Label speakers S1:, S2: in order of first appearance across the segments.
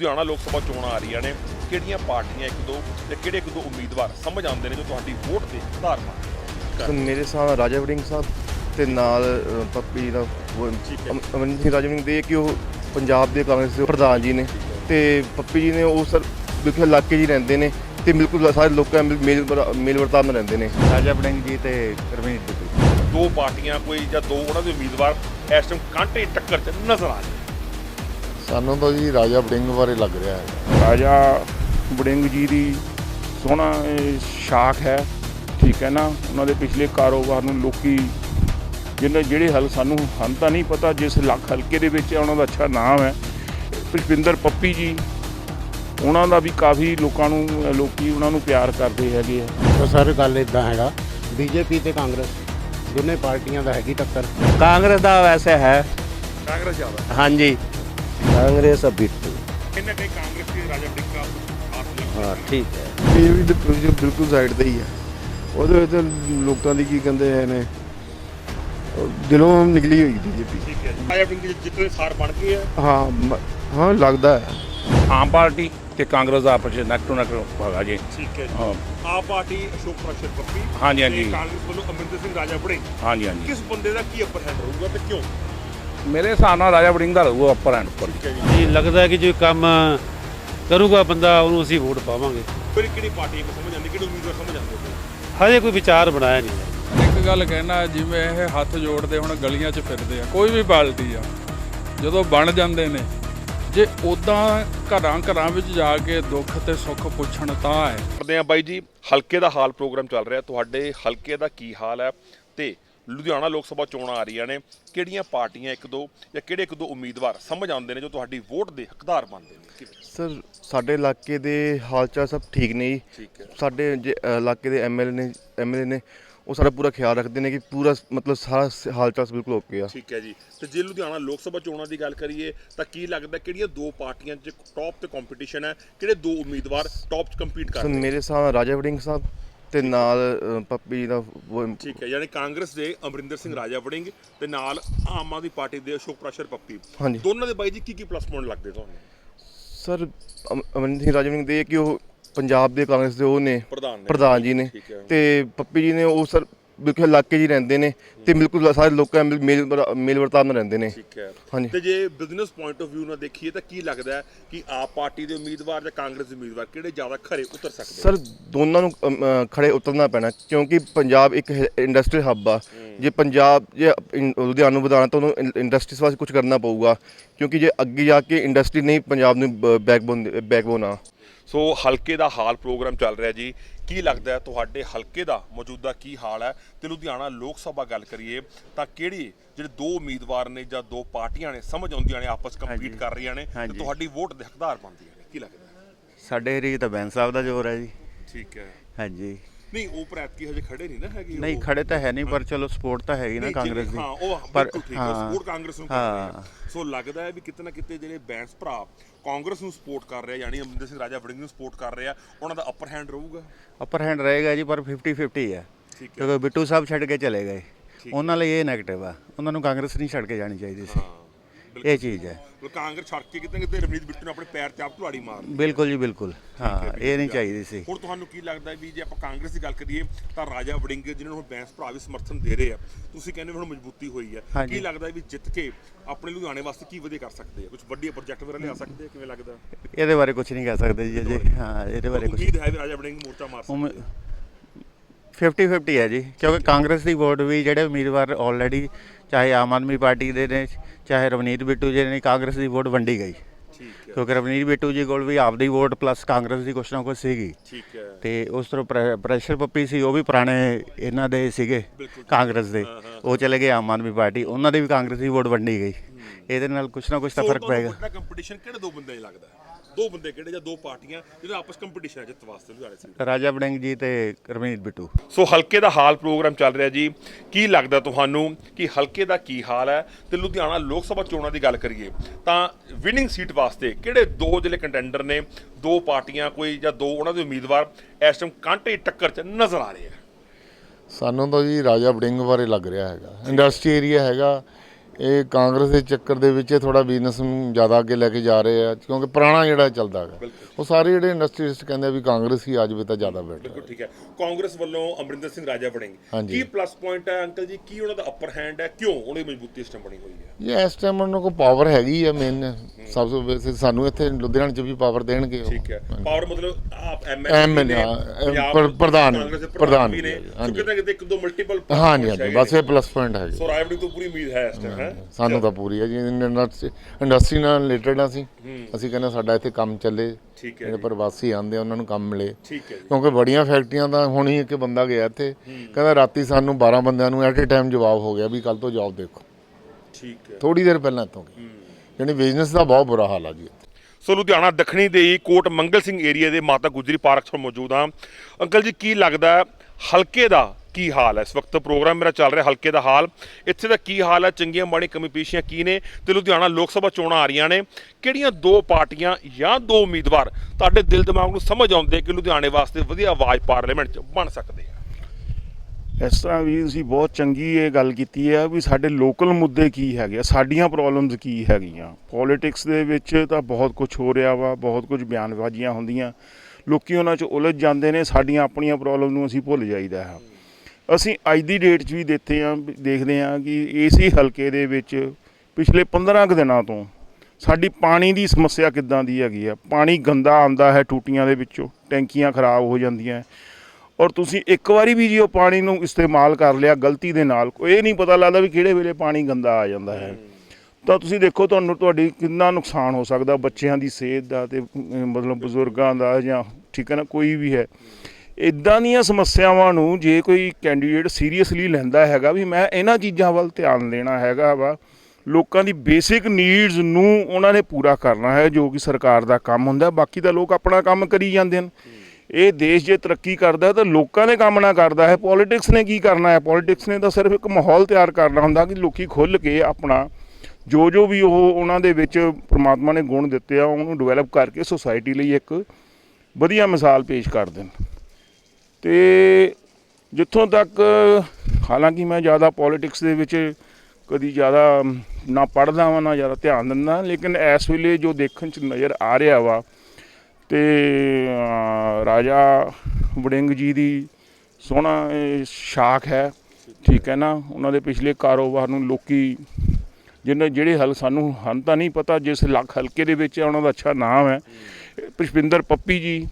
S1: ਲੁਧਿਆਣਾ ਲੋਕ ਸਭਾ ਚੋਣਾਂ ਆ ਰਹੀਆਂ ਨੇ। ਕਿਹੜੀਆਂ ਪਾਰਟੀਆਂ ਇੱਕ ਦੋ ਤੇ ਕਿਹੜੇ ਇੱਕ ਦੋ ਉਮੀਦਵਾਰ ਸਮਝ ਆਉਂਦੇ ਨੇ ਜੋ ਤੁਹਾਡੀ ਵੋਟ ਦੇ ਆਧਾਰ
S2: ਤੇ
S1: ਬਣ
S2: ਮੇਰੇ ਸਾਹ ਰਾਜਾ ਵੜਿੰਗ ਸਾਹਿਬ ਤੇ ਨਾਲ ਪੱਪੀ ਦਾ ਅਮਰਿੰਦਰ ਸਿੰਘ ਰਾਜਾ ਵੜਿੰਗ ਦੇ ਕਿ ਉਹ ਪੰਜਾਬ ਦੇ ਕਾਂਗਰਸ ਦੇ ਪ੍ਰਧਾਨ ਜੀ ਨੇ ਤੇ ਪੱਪੀ ਜੀ ਨੇ ਉਹ ਸਰ ਬਿਲਕੁਲ ਇਲਾਕੇ 'ਚ ਹੀ ਰਹਿੰਦੇ ਨੇ ਤੇ ਬਿਲਕੁਲ ਸਾਰੇ ਲੋਕਾਂ ਮੇਲ ਮੇਲ ਵਰਤਾਵ ਨਾਲ ਰਹਿੰਦੇ ਨੇ।
S3: ਰਾਜਾ ਵੜਿੰਗ ਜੀ ਤੇ ਬਿੱਟੂ
S1: ਦੋ ਪਾਰਟੀਆਂ ਕੋਈ ਜਾਂ ਦੋ ਉਹਨਾਂ ਦੇ ਉਮੀਦਵਾਰ ਇਸ ਟਾਈਮ ਕਾਂਟੇ ਟੱਕਰ 'ਚ ਨਜ਼ਰ ਆ ਰਹੇ
S4: ਸਾਨੂੰ ਤਾਂ ਜੀ ਰਾਜਾ ਬੜਿੰਗ ਬਾਰੇ ਲੱਗ ਰਿਹਾ ਹੈ।
S5: ਰਾਜਾ ਵੜਿੰਗ ਜੀ ਦੀ ਸੋਹਣਾ ਇਹ ਸ਼ਾਖ ਹੈ ਠੀਕ ਹੈ ਨਾ? ਉਹਨਾਂ ਦੇ ਪਿਛਲੇ ਕਾਰੋਬਾਰ ਨੂੰ ਲੋਕੀ ਜਿਹਨੇ ਜਿਹੜੇ ਹਲ ਸਾਨੂੰ ਹਨ ਤਾਂ ਨਹੀਂ ਪਤਾ ਜਿਸ ਲੱਖ ਹਲਕੇ ਦੇ ਵਿੱਚ ਉਹਨਾਂ ਦਾ ਅੱਛਾ ਨਾਮ ਹੈ। ਪੁਸ਼ਪਿੰਦਰ ਪੱਪੀ ਜੀ ਉਹਨਾਂ ਦਾ ਵੀ ਕਾਫੀ ਲੋਕਾਂ ਨੂੰ ਲੋਕੀ ਉਹਨਾਂ ਨੂੰ ਪਿਆਰ ਕਰਦੇ ਹੈਗੇ ਆ।
S6: ਤਾਂ ਸਰ ਗੱਲ ਇਦਾਂ ਹੈਗਾ ਬੀਜੇਪੀ ਤੇ ਕਾਂਗਰਸ ਦੋਨੇ ਪਾਰਟੀਆਂ ਦਾ ਹੈਗੀ ਟੱਕਰ।
S3: ਕਾਂਗਰਸ ਦਾ ਵੈਸੇ ਹੈ।
S1: ਕਾਂਗਰਸ ਜ਼ਿਆਦਾ।
S3: ਹਾਂਜੀ। ਕਾਂਗਰਸ ਬਿੱਟੂ
S1: ਕਿੰਨੇ ਕਈ ਕਾਂਗਰਸ ਦੇ ਰਾਜਾ ਵੜਿੰਗ ਦਾ ਆਪ
S3: ਹਾਂ ਠੀਕ ਹੈ।
S2: ਬੀਜੇਪੀ ਦੇ ਬਿਲਕੁਲ- ਬਿਲਕੁਲ ਸਾਈਡ ਤੇ ਹੀ ਹੈ। ਉਹਦੇ ਵਿੱਚ ਲੋਕਾਂ ਦੀ ਕੀ ਕਹਿੰਦੇ ਨੇ ਉਹ ਦਿਲੋਂ ਨਿਕਲੀ ਹੋਈ ਬੀਜੇਪੀ।
S1: ਠੀਕ ਹੈ। ਜੀ ਵੜਿੰਗ ਜੀ ਜਿੱਤਨੇ ਸਾਰ ਬਣ ਗਏ ਆ
S2: ਹਾਂ ਮ- ਹਾਂ ਲੱਗਦਾ ਹੈ।
S5: ਆਮ ਪਾਰਟੀ ਤੇ ਕਾਂਗਰਸ ਦਾ ਆਪਸ ਵਿੱਚ ਨੈਕ ਟੂ ਨੈਕ ਹੈਗਾ ਜੀ।
S1: ਠੀਕ ਹੈ ਜੀ।
S5: ਹਾਂ,
S1: ਆਪ ਪਾਰਟੀ ਅਸ਼ੋਕ ਪ੍ਰਸ਼ਰ ਪੱਪੀ
S5: ਹਾਂਜੀ, ਹਾਂਜੀ।
S1: ਤੇ ਕਾਂਗਰਸ ਵੱਲੋਂ ਅਮਰਿੰਦਰ ਸਿੰਘ ਰਾਜਾ ਵੜਿੰਗ
S5: ਹਾਂਜੀ ਹਾਂਜੀ।
S1: ਕਿਸ ਬੰਦੇ ਦਾ ਕੀ ਅਪਰ ਹੈਂਡ ਰਹੂਗਾ ਤੇ ਕਿਉਂ?
S5: ਮੇਰੇ ਹਿਸਾਬ ਨਾਲ ਰਾਜਾ ਵੜਿੰਗ ਦਾ ਰਹੂਗਾ ਉੱਪਰ। ਐਂਡ ਉੱਪਰ
S1: ਜੀ।
S7: ਲੱਗਦਾ ਹੈ ਕਿ ਜੋ ਕੰਮ ਕਰੂਗਾ ਬੰਦਾ ਉਹਨੂੰ ਅਸੀਂ ਵੋਟ ਪਾਵਾਂਗੇ।
S1: ਫਿਰ ਕਿਹੜੀ ਪਾਰਟੀ ਨੂੰ ਸਮਝ ਆਉਂਦੀ ਕਿਹੜੇ ਉਮੀਦਵਾਰ ਸਮਝ ਆਉਂਦੇ?
S7: ਹਜੇ ਕੋਈ ਵਿਚਾਰ ਬਣਾਇਆ ਨਹੀਂ।
S8: ਇੱਕ ਗੱਲ ਕਹਿਣਾ ਜਿਵੇਂ ਇਹ ਹੱਥ ਜੋੜਦੇ ਹੁਣ ਗਲੀਆਂ 'ਚ ਫਿਰਦੇ ਆ ਕੋਈ ਵੀ ਪਾਰਟੀ ਆ ਜਦੋਂ ਬਣ ਜਾਂਦੇ ਨੇ ਜੇ ਉਦਾਂ ਘਰਾਂ ਘਰਾਂ ਵਿੱਚ ਜਾ ਕੇ ਦੁੱਖ ਤੇ ਸੁੱਖ ਪੁੱਛਣ ਤਾਂ ਹੈ।
S1: ਕਰਦੇ ਆ ਬਾਈ ਜੀ ਹਲਕੇ ਦਾ ਹਾਲ ਪ੍ਰੋਗਰਾਮ ਚੱਲ ਰਿਹਾ ਤੁਹਾਡੇ ਹਲਕੇ ਦਾ ਕੀ ਹਾਲ ਹੈ? ਤੇ ਲੁਧਿਆਣਾ ਲੋਕ ਸਭਾ ਚੋਣਾਂ ਆ ਰਹੀਆਂ ਨੇ। ਕਿਹੜੀਆਂ ਪਾਰਟੀਆਂ ਇੱਕ ਦੋ ਜਾਂ ਕਿਹੜੇ ਇੱਕ ਦੋ ਉਮੀਦਵਾਰ ਸਮਝ ਆਉਂਦੇ ਨੇ ਜੋ ਤੁਹਾਡੀ ਵੋਟ ਦੇ ਹੱਕਦਾਰ ਬਣਦੇ ਨੇ?
S2: ਸਰ ਸਾਡੇ ਇਲਾਕੇ ਦੇ ਹਾਲ ਚਾਲ ਸਭ ਠੀਕ ਨੇ ਜੀ। ਸਾਡੇ ਜੇ ਇਲਾਕੇ ਦੇ ਐਮਐਲਏ ਨੇ ਐਮਐਲਏ ਨੇ ਉਹ ਸਾਡਾ ਪੂਰਾ ਖਿਆਲ ਰੱਖਦੇ ਨੇ ਕਿ ਪੂਰਾ ਮਤਲਬ ਸਾਰਾ ਸ- ਹਾਲ ਚਾਲ ਬਿਲਕੁਲ ਓਕੇ ਆ।
S1: ਠੀਕ ਹੈ ਜੀ। ਤੇ ਜੇ ਲੁਧਿਆਣਾ ਲੋਕ ਸਭਾ ਚੋਣਾਂ ਦੀ ਗੱਲ ਕਰੀਏ ਤਾਂ ਕੀ ਲੱਗਦਾ ਕਿਹੜੀਆਂ ਦੋ ਪਾਰਟੀਆਂ 'ਚ ਟੌਪ ਤੇ ਕੰਪੀਟੀਸ਼ਨ ਹੈ? ਕਿਹੜੇ ਦੋ ਉਮੀਦਵਾਰ ਟੌਪ 'ਚ ਕੰਪੀਟ ਕਰ
S2: ਸਰ
S1: ਰਹੇ ਨੇ?
S2: ਮੇਰੇ ਸਾਹ ਰਾਜਾ ਵੜਿੰਗ ਸਾਹਿਬ ਤੇ ਨਾਲ ਅ, ਪੱਪੀ ਦਾ ਉਹ
S1: ਠੀਕ ਹੈ ਯਾਨੀ ਕਾਂਗਰਸ ਦੇ ਅਮਰਿੰਦਰ ਸਿੰਘ ਰਾਜਾ ਵੜਿੰਗ ਤੇ ਨਾਲ ਆਮ ਆਦਮੀ ਪਾਰਟੀ ਦੇ ਅਸ਼ੋਕ ਪ੍ਰਸ਼ਰ ਪੱਪੀ।
S2: ਹਾਂਜੀ।
S1: ਦੋਨਾਂ ਦੇ ਬਾਈ ਜੀ ਕੀ ਕੀ ਪਲੱਸ ਪੁਆਇੰਟ ਲੱਗਦੇ ਤੁਹਾਨੂੰ?
S2: ਸਰ ਅਮ- ਅਮਰਿੰਦਰ ਸਿੰਘ ਰਾਜਾ ਵੜਿੰਗ ਦੇ ਕਿ ਉਹ ਪੰਜਾਬ ਦੇ ਕਾਂਗਰਸ ਦੇ ਉਹ ਨੇ।
S1: ਪ੍ਰਧਾਨ ਨੇ।
S2: ਪ੍ਰਧਾਨ ਜੀ ਨੇ।
S1: ਠੀਕ ਹੈ।
S2: ਤੇ ਪੱਪੀ ਜੀ ਨੇ ਉਹ ਸਰ ਬਿਲਕੁਲ ਇਲਾਕੇ 'ਚ ਹੀ ਰਹਿੰਦੇ ਨੇ ਤੇ ਬਿਲਕੁਲ ਸਾਰੇ ਲੋਕਾਂ ਨਾਲ ਮੇਲ ਮੇਲ ਵਰਤਾਵ ਨਾਲ ਰਹਿੰਦੇ ਨੇ।
S1: ਠੀਕ ਹੈ।
S2: ਹਾਂਜੀ।
S1: ਤੇ ਜੇ ਬਿਜ਼ਨਸ ਪੁਆਇੰਟ ਆਫ View ਨਾਲ ਦੇਖੀਏ ਤਾਂ ਕੀ ਲੱਗਦਾ ਹੈ ਕਿ ਆਪ ਪਾਰਟੀ ਦੇ ਉਮੀਦਵਾਰ ਜਾਂ ਕਾਂਗਰਸ ਦੇ ਉਮੀਦਵਾਰ ਕਿਹੜੇ ਜ਼ਿਆਦਾ ਖਰੇ ਉਤਰ ਸਕਦੇ
S2: ਸਰ ਦੋਨਾਂ ਨੂੰ ਅਮ, ਅ, ਖੜੇ ਉਤਰਨਾ ਪੈਣਾ ਕਿਉਂਕਿ ਪੰਜਾਬ ਇੱਕ ਇੰਡਸਟਰੀ ਹੱਬ ਆ। ਜੇ ਪੰਜਾਬ ਜੇ ਇਨ- ਲੁਧਿਆਣਾ ਨੂੰ ਵਧਾਉਣਾ ਤਾਂ ਉਹਨੂੰ ਇੰਡਸਟਰੀਜ਼ ਵਾਸਤੇ ਕੁਝ ਕਰਨਾ ਪਊਗਾ ਕਿਉਂਕਿ ਜੇ ਅੱਗੇ ਜਾ ਕੇ ਇੰਡਸਟਰੀ ਨਹੀਂ ਪੰਜਾਬ ਨੂੰ ਬੈਕਬੋਨ ਬੈਕਬੋਨ ਆ।
S1: ਸੋ ਹਲਕੇ ਦਾ ਹਾਲ ਪ੍ਰੋਗਰਾਮ ਚੱਲ ਰਿਹਾ ਜੀ। ਕੀ ਲੱਗਦਾ ਹੈ? ਤੁਹਾਡੇ ਹਲਕੇ ਦਾ ਮੌਜੂਦਾ ਕੀ ਹਾਲ ਹੈ? ਤੇ ਲੁਧਿਆਣਾ ਲੋਕ ਸਭਾ ਗੱਲ ਕਰੀਏ ਤਾਂ ਕਿਹੜੀ ਜਿਹੜੇ ਦੋ ਉਮੀਦਵਾਰ ਨੇ ਜਾਂ ਦੋ ਪਾਰਟੀਆਂ ਨੇ ਸਮਝ ਆਉਂਦੀਆਂ ਨੇ ਆਪਸ ਕੰਪੀਟ ਕਰ ਰਹੀਆਂ ਨੇ ਤੇ। ਤੁਹਾਡੀ ਵੋਟ ਦੇ ਹੱਕਦਾਰ ਬਣਦੀਆਂ ਨੇ? ਕੀ ਲੱਗਦਾ?
S3: ਸਾਡੇ ਏਰੀਏ ਤਾਂ ਬੈਂਸ ਸਾਹਿਬ ਦਾ ਜ਼ੋਰ ਹੈ ਜੀ।
S1: ਠੀਕ ਹੈ।
S3: ਹਾਂਜੀ।
S1: ਨਹੀਂ ਉਹ ਪ੍ਰੈਤਕੀ ਹਜੇ ਖੜੇ ਨਹੀਂ ਨਾ ਹੈਗੇ
S3: ਨਹੀਂ। ਖੜੇ ਤਾਂ ਹੈ ਨਹੀਂ ਪਰ ਚਲੋ ਸਪੋਰਟ ਤਾਂ ਹੈਗੀ ਨਾ ਕਾਂਗਰਸ ਦੀ।
S1: ਹਾਂ ਉਹ
S3: ਪਰ
S1: ਸਪੋਰਟ ਕਾਂਗਰਸ ਨੂੰ ਕਰ
S3: ਹਾਂ।
S1: ਰਹੇ ਆ। ਸੋ ਲੱਗਦਾ ਹੈ ਵੀ ਕਿਤੇ ਨਾ ਕਿਤੇ ਜਿਹੜੇ ਬੈਂਸ ਭਰਾ ਕਾਂਗਰਸ ਨੂੰ ਸਪੋਰਟ ਕਰ ਰਹੇ ਯਾਨੀ ਅਮਰਿੰਦਰ ਸਿੰਘ ਰਾਜਾ ਵੜਿੰਗ ਨੂੰ ਸਪੋਰਟ ਕਰ ਰਹੇ ਉਹਨਾਂ ਦਾ ਅਪਰ ਹੈਂਡ ਰਹੂਗਾ?
S3: ਅਪਰ ਹੈਂਡ ਰਹੇਗਾ ਜੀ ਪਰ 50 50 ਹੈ।
S1: ਠੀਕ ਹੈ।
S3: ਕਿਉਂਕਿ ਬਿੱਟੂ ਸਾਹਿਬ ਛੱਡ ਕੇ ਚਲੇ ਗਏ। ਉਹਨਾਂ ਲਈ ਇਹ 네ਗੇਟਿਵ ਆ। ਉਹਨਾਂ ਨੂੰ ਕਾਂਗਰਸ ਨਹੀਂ ਛੱਡ ਕੇ ਜਾਣੀ ਚਾਹੀਦੀ ਸੀ। ਇਹ ਚੀਜ਼ ਹੈ।
S1: ਕਾਂਗਰਸ ਛੱਡ ਕੇ ਕਿਤੇ ਨਾ ਕਿਤੇ ਰਵਨੀਤ ਬਿੱਟੂ ਨੇ ਆਪਣੇ ਪੈਰ ਤੇ ਆਪ ਕੁਹਾੜੀ ਮਾਰ ਲਈ
S3: ਬਿਲਕੁਲ ਜੀ ਬਿਲਕੁਲ। ਹਾਂ ਇਹ ਨਹੀਂ ਚਾਹੀਦੀ ਸੀ।
S1: ਹੁਣ ਤੁਹਾਨੂੰ ਕੀ ਲੱਗਦਾ ਵੀ ਜੇ ਆਪਾਂ ਕਾਂਗਰਸ ਦੀ ਗੱਲ ਕਰੀਏ ਤਾਂ ਰਾਜਾ ਵੜਿੰਗ ਜਿਨ੍ਹਾਂ ਨੂੰ ਬੈਂਸ ਭਰਾ ਵੀ ਸਮਰਥਨ ਦੇ ਰਹੇ ਆ ਤੁਸੀਂ ਕਹਿੰਦੇ ਵੀ ਹੁਣ ਮਜ਼ਬੂਤੀ ਹੋਈ
S3: ਹਾਂਜੀ।
S1: ਕੀ ਲੱਗਦਾ ਵੀ ਜਿੱਤ ਕੇ ਆਪਣੇ ਲੁਧਿਆਣੇ ਵਾਸਤੇ ਕੀ ਵਧੀਆ ਕਰ ਸਕਦੇ ਆ? ਕੁਝ ਵੱਡੇ ਪ੍ਰੋਜੈਕਟ ਵਗੈਰਾ ਲਿਆ ਸਕਦੇ ਆ? ਕਿਵੇਂ ਲੱਗਦਾ?
S3: ਇਹਦੇ ਬਾਰੇ ਕੁਝ ਨਹੀਂ ਕਹਿ ਸਕਦੇ ਜੀ ਅਜੇ। ਹਾਂ ਇਹਦੇ ਬਾਰੇ ਕੁਝ
S1: ਉਮੀਦ ਹੈ ਵੀ ਰਾਜਾ ਵੜਿੰਗ ਮੋਰਚਾ ਮਾਰ ਸਕਦੇ ਆ
S3: 50 50 ਹੈ ਜੀ ਕਿਉਂਕਿ ਕਾਂਗਰਸ ਦੀ ਵੋਟ ਵੀ ਜਿਹੜੇ ਉਮੀਦਵਾਰ ਆਲਰੇਡੀ ਚਾਹੇ ਆਮ ਆਦਮੀ ਪਾਰਟੀ ਦੇ ਨੇ ਚਾਹੇ ਰਵਨੀਤ ਬਿੱਟੂ ਜੀ ਨੇ ਕਾਂਗਰਸ ਦੀ ਵੋਟ ਵੰਡੀ ਗਈ।
S1: ਠੀਕ ਹੈ।
S3: ਕਿਉਂਕਿ ਰਵਨੀਤ ਬਿੱਟੂ ਜੀ ਕੋਲ ਵੀ ਆਪਦੀ ਵੋਟ ਪਲੱਸ ਕਾਂਗਰਸ ਦੀ ਕੁਛ ਨਾ ਕੁਛ ਸੀਗੀ।
S1: ਠੀਕ ਹੈ।
S3: ਤੇ ਉਸ ਤੋਂ ਪ੍ਰੈ- ਪ੍ਰੈਸ਼ਰ ਪੱਪੀ ਸੀ ਉਹ ਵੀ ਪੁਰਾਣੇ ਇਹਨਾਂ ਦੇ ਸੀਗੇ ਕਾਂਗਰਸ ਦੇ। ਉਹ ਚਲੇ ਗਏ ਆਮ ਆਦਮੀ ਪਾਰਟੀ ਉਹਨਾਂ ਦੀ ਵੀ ਕਾਂਗਰਸ ਦੀ ਵੋਟ ਵੰਡੀ ਗਈ। ਇਹਦੇ ਨਾਲ ਕੁਛ ਨਾ ਕੁਛ ਤਾਂ ਫ਼ਰਕ ਪਏਗਾ।
S1: ਕੰਪੀਟੀਸ਼ਨ ਕਿਹੜੇ ਦੋ ਬੰਦੇ ਚ ਲੱਗਦਾ? ਦੋ ਬੰਦੇ ਕਿਹੜੇ ਜਾਂ ਦੋ ਪਾਰਟੀਆਂ ਜਿਹੜੇ ਆਪਸ ਕੰਪੀਟੀਸ਼ਨ ਹੈ ਜਿੱਤ ਵਾਸਤੇ ਲੁਧਿਆਣੇ ਸੀਟ
S3: ਰਾਜਾ ਵੜਿੰਗ ਜੀ ਤੇ ਰਵਨੀਤ ਬਿੱਟੂ।
S1: ਸੋ ਹਲਕੇ ਦਾ ਹਾਲ ਪ੍ਰੋਗਰਾਮ ਚੱਲ ਰਿਹਾ ਜੀ। ਕੀ ਲੱਗਦਾ ਤੁਹਾਨੂੰ ਕਿ ਹਲਕੇ ਦਾ ਕੀ ਹਾਲ ਹੈ? ਤੇ ਲੁਧਿਆਣਾ ਲੋਕ ਸਭਾ ਚੋਣਾਂ ਦੀ ਗੱਲ ਕਰੀਏ ਤਾਂ ਵਿਨਿੰਗ ਸੀਟ ਵਾਸਤੇ ਕਿਹੜੇ ਦੋ ਜਿਹੜੇ ਕੰਟੈਂਡਰ ਨੇ? ਦੋ ਪਾਰਟੀਆਂ ਕੋਈ ਜਾਂ ਦੋ ਉਹਨਾਂ ਦੇ ਉਮੀਦਵਾਰ ਇਸ ਟਾਈਮ ਕਾਂਟੇ ਟੱਕਰ 'ਚ ਨਜ਼ਰ ਆ ਰਹੇ ਆ।
S4: ਸਾਨੂੰ ਤਾਂ ਜੀ ਰਾਜਾ ਬੜਿੰਗ ਬਾਰੇ ਲੱਗ ਰਿਹਾ ਹੈਗਾ। ਇੰਡਸਟਰੀ ਏਰੀਆ ਹੈਗਾ। ਇਹ ਕਾਂਗਰਸ ਦੇ ਚੱਕਰ ਦੇ ਵਿੱਚ ਥੋੜਾ ਬਿਜ਼ਨਸ ਨੂੰ ਜ਼ਿਆਦਾ ਅੱਗੇ ਲੈ ਕੇ ਜਾ ਰਹੇ ਆ ਕਿਉਂਕਿ ਪੁਰਾਣਾ ਜਿਹੜਾ ਚੱਲਦਾ ਹੈ ਉਹ ਸਾਰੇ ਜਿਹੜੇ ਇੰਡਸਟਰੀਸਟ ਕਹਿੰਦੇ ਆ ਵੀ ਕਾਂਗਰਸ ਹੀ ਅੱਜ ਵੀ ਤਾਂ ਜ਼ਿਆਦਾ ਬੈਟਰ
S1: ਬਿਲਕੁਲ ਠੀਕ ਹੈ। ਕਾਂਗਰਸ ਵੱਲੋਂ ਅਮਰਿੰਦਰ ਸਿੰਘ ਰਾਜਾ ਬਣੇਗੇ। ਕੀ ਪਲੱਸ ਪੁਆਇੰਟ ਹੈ ਅੰਕਲ ਜੀ? ਕੀ ਉਹਨਾਂ ਦਾ ਅਪਰ ਹੈਂਡ ਹੈ? ਕਿਉਂ ਉਹਦੀ ਮਜ਼ਬੂਤੀ ਇਸ ਟਾਈਮ ਬਣੀ ਹੋਈ ਹੈ?
S4: ਇਹ ਇਸ ਟਾਈਮ ਉਹਨਾਂ ਕੋਲ ਪਾਵਰ ਹੈਗੀ ਆ ਮੇਨ ਸਭ ਤੋਂ ਵੈਸੇ ਸਾਨੂੰ ਇੱਥੇ ਲੁਧਿਆਣੇ 'ਚ ਵੀ ਪਾਵਰ ਦੇਣਗੇ।
S1: ਠੀਕ ਹੈ। ਪਾਵਰ ਮਤਲਬ ਆਪ
S4: ਹਾਂ, ਅਮ, ਪ੍ਰਧਾਨ- ਪ੍ਰਧਾਨ ਹਾਂਜੀ।
S1: ਕਿਤੇ ਇੱਕ ਦੋ ਮਲਟੀਪਲ
S4: ਹਾਂਜੀ ਹਾਂਜੀ। ਬਸ ਇਹ ਪਲੱਸ ਪੁਆਇੰਟ ਹੈਗੇ।
S1: ਸੋ ਰਾਇਵੜੀ ਤੋਂ ਪੂਰੀ ਉਮੀਦ ਹੈ ਇਸ ਟਾਈਮ ਹੈ
S4: ਸਾਨੂੰ ਤਾਂ ਪੂਰੀ ਹੈ ਜੀ ਇੰਡਸਟਰੀ ਨਾਲ ਰਿਲੇਟਡ ਅਸੀਂ। ਅਸੀਂ ਕਹਿੰਦੇ ਸਾਡਾ ਇੱਥੇ ਕੰਮ ਚੱਲੇ।
S1: ਠੀਕ ਹੈ
S4: ਜਿਹੜੇ ਪ੍ਰਵਾਸੀ ਆਉਂਦੇ ਆ ਉਹਨਾਂ ਨੂੰ ਕੰਮ ਮਿਲੇ।
S1: ਠੀਕ ਹੈ ਜੀ।
S4: ਕਿਉਂਕਿ ਬੜੀਆਂ ਫੈਕਟਰੀਆਂ ਦਾ ਹੁਣ ਹੀ ਇੱਕ ਬੰਦਾ ਗਿਆ ਇੱਥੇ। ਕਹਿੰਦਾ ਰਾਤੀ ਸਾਨੂੰ 12 ਬੰਦਿਆਂ ਨੂੰ ਐਟ ਏ ਟਾਈਮ ਜਵਾਬ ਹੋ ਗਿਆ ਵੀ ਕੱਲ ਤੋਂ ਜੌਬ ਦੇਖੋ।
S1: ਠੀਕ ਹੈ।
S4: ਥੋੜੀ ਦੇਰ ਪਹਿਲਾਂ ਇੱਥੋਂ ਗਏ। ਯਾਨੀ ਬਿਜ਼ਨਸ ਦਾ ਬਹੁਤ ਬੁਰਾ ਹਾਲ ਆ ਜੀ।
S1: ਸੋ ਲੁਧਿਆਣਾ ਦੱਖਣੀ ਦੇ ਹੀ ਕੋਟ ਮੰਗਲ ਸਿੰਘ ਏਰੀਆ ਦੇ ਮਾਤਾ ਗੁਜਰੀ ਪਾਰਕ 'ਚ ਮੌਜੂਦ ਹਾਂ। ਅੰਕਲ ਜੀ ਕੀ ਲੱਗਦਾ ਹਲਕੇ ਦਾ ਕੀ ਹਾਲ ਹੈ? ਇਸ ਵਕਤ ਪ੍ਰੋਗਰਾਮ ਮੇਰਾ ਚੱਲ ਰਿਹਾ ਹਲਕੇ ਦਾ ਹਾਲ। ਇੱਥੇ ਦਾ ਕੀ ਹਾਲ ਹੈ? ਚੰਗੀਆਂ ਮਾੜੀ ਕਮੀ ਪੇਸ਼ੀਆਂ ਕੀ ਨੇ? ਤੇ ਲੁਧਿਆਣਾ ਲੋਕ ਸਭਾ ਚੋਣਾਂ ਆ ਰਹੀਆਂ ਨੇ। ਕਿਹੜੀਆਂ ਦੋ ਪਾਰਟੀਆਂ ਜਾਂ ਦੋ ਉਮੀਦਵਾਰ ਤੁਹਾਡੇ ਦਿਲ ਦਿਮਾਗ ਨੂੰ ਸਮਝ ਆਉਂਦੇ ਕਿ ਲੁਧਿਆਣੇ ਵਾਸਤੇ ਵਧੀਆ ਆਵਾਜ਼ ਪਾਰਲੀਮੈਂਟ 'ਚ ਬਣ ਸਕਦੇ ਆ?
S5: ਇਸ ਤਰ੍ਹਾਂ ਵੀ ਅਸੀਂ ਬਹੁਤ ਚੰਗੀ ਇਹ ਗੱਲ ਕੀਤੀ ਹੈ ਵੀ ਸਾਡੇ ਲੋਕਲ ਮੁੱਦੇ ਕੀ ਹੈਗੇ ਆ, ਸਾਡੀਆਂ ਪ੍ਰੋਬਲਮਸ ਕੀ ਹੈਗੀਆਂ। ਪੋਲਿਟਿਕਸ ਦੇ ਵਿੱਚ ਤਾਂ ਬਹੁਤ ਕੁਝ ਹੋ ਰਿਹਾ ਵਾ ਬਹੁਤ ਕੁਝ ਬਿਆਨਬਾਜ਼ੀਆਂ ਹੁੰਦੀਆਂ। ਲੋਕੀ ਉਹਨਾਂ 'ਚ ਉਲਝ ਜਾਂਦੇ ਨੇ ਸਾਡੀਆਂ ਆਪਣੀਆਂ ਪ੍ਰੋਬਲਮ ਨੂੰ ਅਸੀਂ ਭੁੱਲ ਜਾਈਦਾ ਹੈ। ਅਸੀਂ ਅੱਜ ਦੀ ਡੇਟ 'ਚ ਵੀ ਦੇਖਦੇ ਹਾਂ ਦੇਖਦੇ ਹਾਂ ਕਿ ਏਸੀ ਹਲਕੇ ਦੇ ਵਿੱਚ ਪਿਛਲੇ 15 ਕੁ ਦਿਨਾਂ ਤੋਂ ਸਾਡੀ ਪਾਣੀ ਦੀ ਸਮੱਸਿਆ ਕਿੱਦਾਂ ਦੀ ਹੈਗੀ ਆ? ਪਾਣੀ ਗੰਦਾ ਆਉਂਦਾ ਹੈ ਟੂਟੀਆਂ ਦੇ ਵਿੱਚੋਂ, ਟੈਂਕੀਆਂ ਖਰਾਬ ਹੋ ਜਾਂਦੀਆਂ। ਔਰ ਤੁਸੀਂ ਇੱਕ ਵਾਰੀ ਵੀ ਜੀ ਉਹ ਪਾਣੀ ਨੂੰ ਇਸਤੇਮਾਲ ਕਰ ਲਿਆ ਗਲਤੀ ਦੇ ਨਾਲ ਕੋਈ ਇਹ ਨਹੀਂ ਪਤਾ ਲੱਗਦਾ ਵੀ ਕਿਹੜੇ ਵੇਲੇ ਪਾਣੀ ਗੰਦਾ ਆ ਜਾਂਦਾ ਹੈ। ਤਾਂ ਤੁਸੀਂ ਦੇਖੋ ਤੁਹਾਨੂੰ, ਤੁਹਾਡੀ ਕਿੰਨਾ ਨੁਕਸਾਨ ਹੋ ਸਕਦਾ ਬੱਚਿਆਂ ਦੀ ਸਿਹਤ ਦਾ ਤੇ, ਮਤਲਬ ਬਜ਼ੁਰਗਾਂ ਦਾ ਜਾਂ ਠੀਕ ਹੈ ਨਾ, ਕੋਈ ਵੀ ਹੈ। ਇਦਾਂ ਦੀਆਂ ਸਮੱਸਿਆਵਾਂ ਨੂੰ ਜੇ ਕੋਈ ਕੈਂਡੀਡੇਟ ਸੀਰੀਅਸਲੀ ਲੈਂਦਾ ਹੈਗਾ ਵੀ ਮੈਂ ਇਹਨਾਂ ਚੀਜ਼ਾਂ ਵੱਲ ਧਿਆਨ ਦੇਣਾ ਹੈਗਾ ਵਾ, ਲੋਕਾਂ ਦੀ ਬੇਸਿਕ ਨੀਡਸ ਨੂੰ ਉਹਨਾਂ ਨੇ ਪੂਰਾ ਕਰਨਾ ਹੈ, ਜੋ ਕਿ ਸਰਕਾਰ ਦਾ ਕੰਮ ਹੁੰਦਾ, ਬਾਕੀ ਤਾਂ ਲੋਕ ਆਪਣਾ ਕੰਮ ਕਰੀ ਜਾਂਦੇ ਨੇ ਇਹ ਦੇਸ਼ ਜੇ ਤਰੱਕੀ ਕਰਦਾ ਤਾਂ ਲੋਕਾਂ ਨੇ ਕੰਮ ਨਾ ਕਰਦਾ ਹੈ ਪੋਲਿਟਿਕਸ ਨੇ ਕੀ ਕਰਨਾ ਹੈ? ਪੋਲਿਟਿਕਸ ਨੇ ਤਾਂ ਸਿਰਫ ਇੱਕ ਮਾਹੌਲ ਤਿਆਰ ਕਰਨਾ ਹੁੰਦਾ ਕਿ ਲੋਕੀ ਖੁੱਲ੍ਹ ਕੇ ਆਪਣਾ ਜੋ ਜੋ ਵੀ ਉਹ ਉਹਨਾਂ ਦੇ ਵਿੱਚ ਪ੍ਰਮਾਤਮਾ ਨੇ ਗੁਣ ਦਿੱਤੇ ਆ, ਉਹਨੂੰ ਡਿਵੈਲਪ ਕਰਕੇ ਸੋਸਾਇਟੀ ਲਈ ਇੱਕ ਵਧੀਆ ਮਿਸਾਲ ਪੇਸ਼ ਕਰ ਦੇਣ ਤੇ ਜਿੱਥੋਂ ਤੱਕ ਹਾਲਾਂਕਿ ਮੈਂ ਜ਼ਿਆਦਾ ਪੋਲਿਟਿਕਸ ਦੇ ਵਿੱਚ ਕਦੀ ਜ਼ਿਆਦਾ ਨਾ ਪੜ੍ਹਦਾ ਵਾਂ, ਨਾ ਜ਼ਿਆਦਾ ਧਿਆਨ ਦਿੰਦਾ, ਲੇਕਿਨ ਇਸ ਵੇਲੇ ਜੋ ਦੇਖਣ ਚ ਨਜ਼ਰ ਆ ਰਿਹਾ ਵਾ ਤੇ ਰਾਜਾ ਵੜਿੰਗ ਜੀ ਦੀ ਸੋਹਣਾ ਸ਼ਾਖ ਹੈ, ਠੀਕ ਹੈ ਨਾ? ਉਹਨਾਂ ਦੇ ਪਿਛਲੇ ਕਾਰੋਬਾਰ ਨੂੰ ਲੋਕੀ ਜਿਹਨੇ, ਜਿਹੜੇ ਹਲ ਸਾਨੂੰ ਹਨ ਤਾਂ ਨਹੀਂ ਪਤਾ, ਜਿਸ ਲੱਖ ਹਲਕੇ ਦੇ ਵਿੱਚ ਉਹਨਾਂ ਦਾ ਅੱਛਾ ਨਾਮ ਹੈ। ਪੁਸ਼ਪਿੰਦਰ ਪੱਪੀ ਜੀ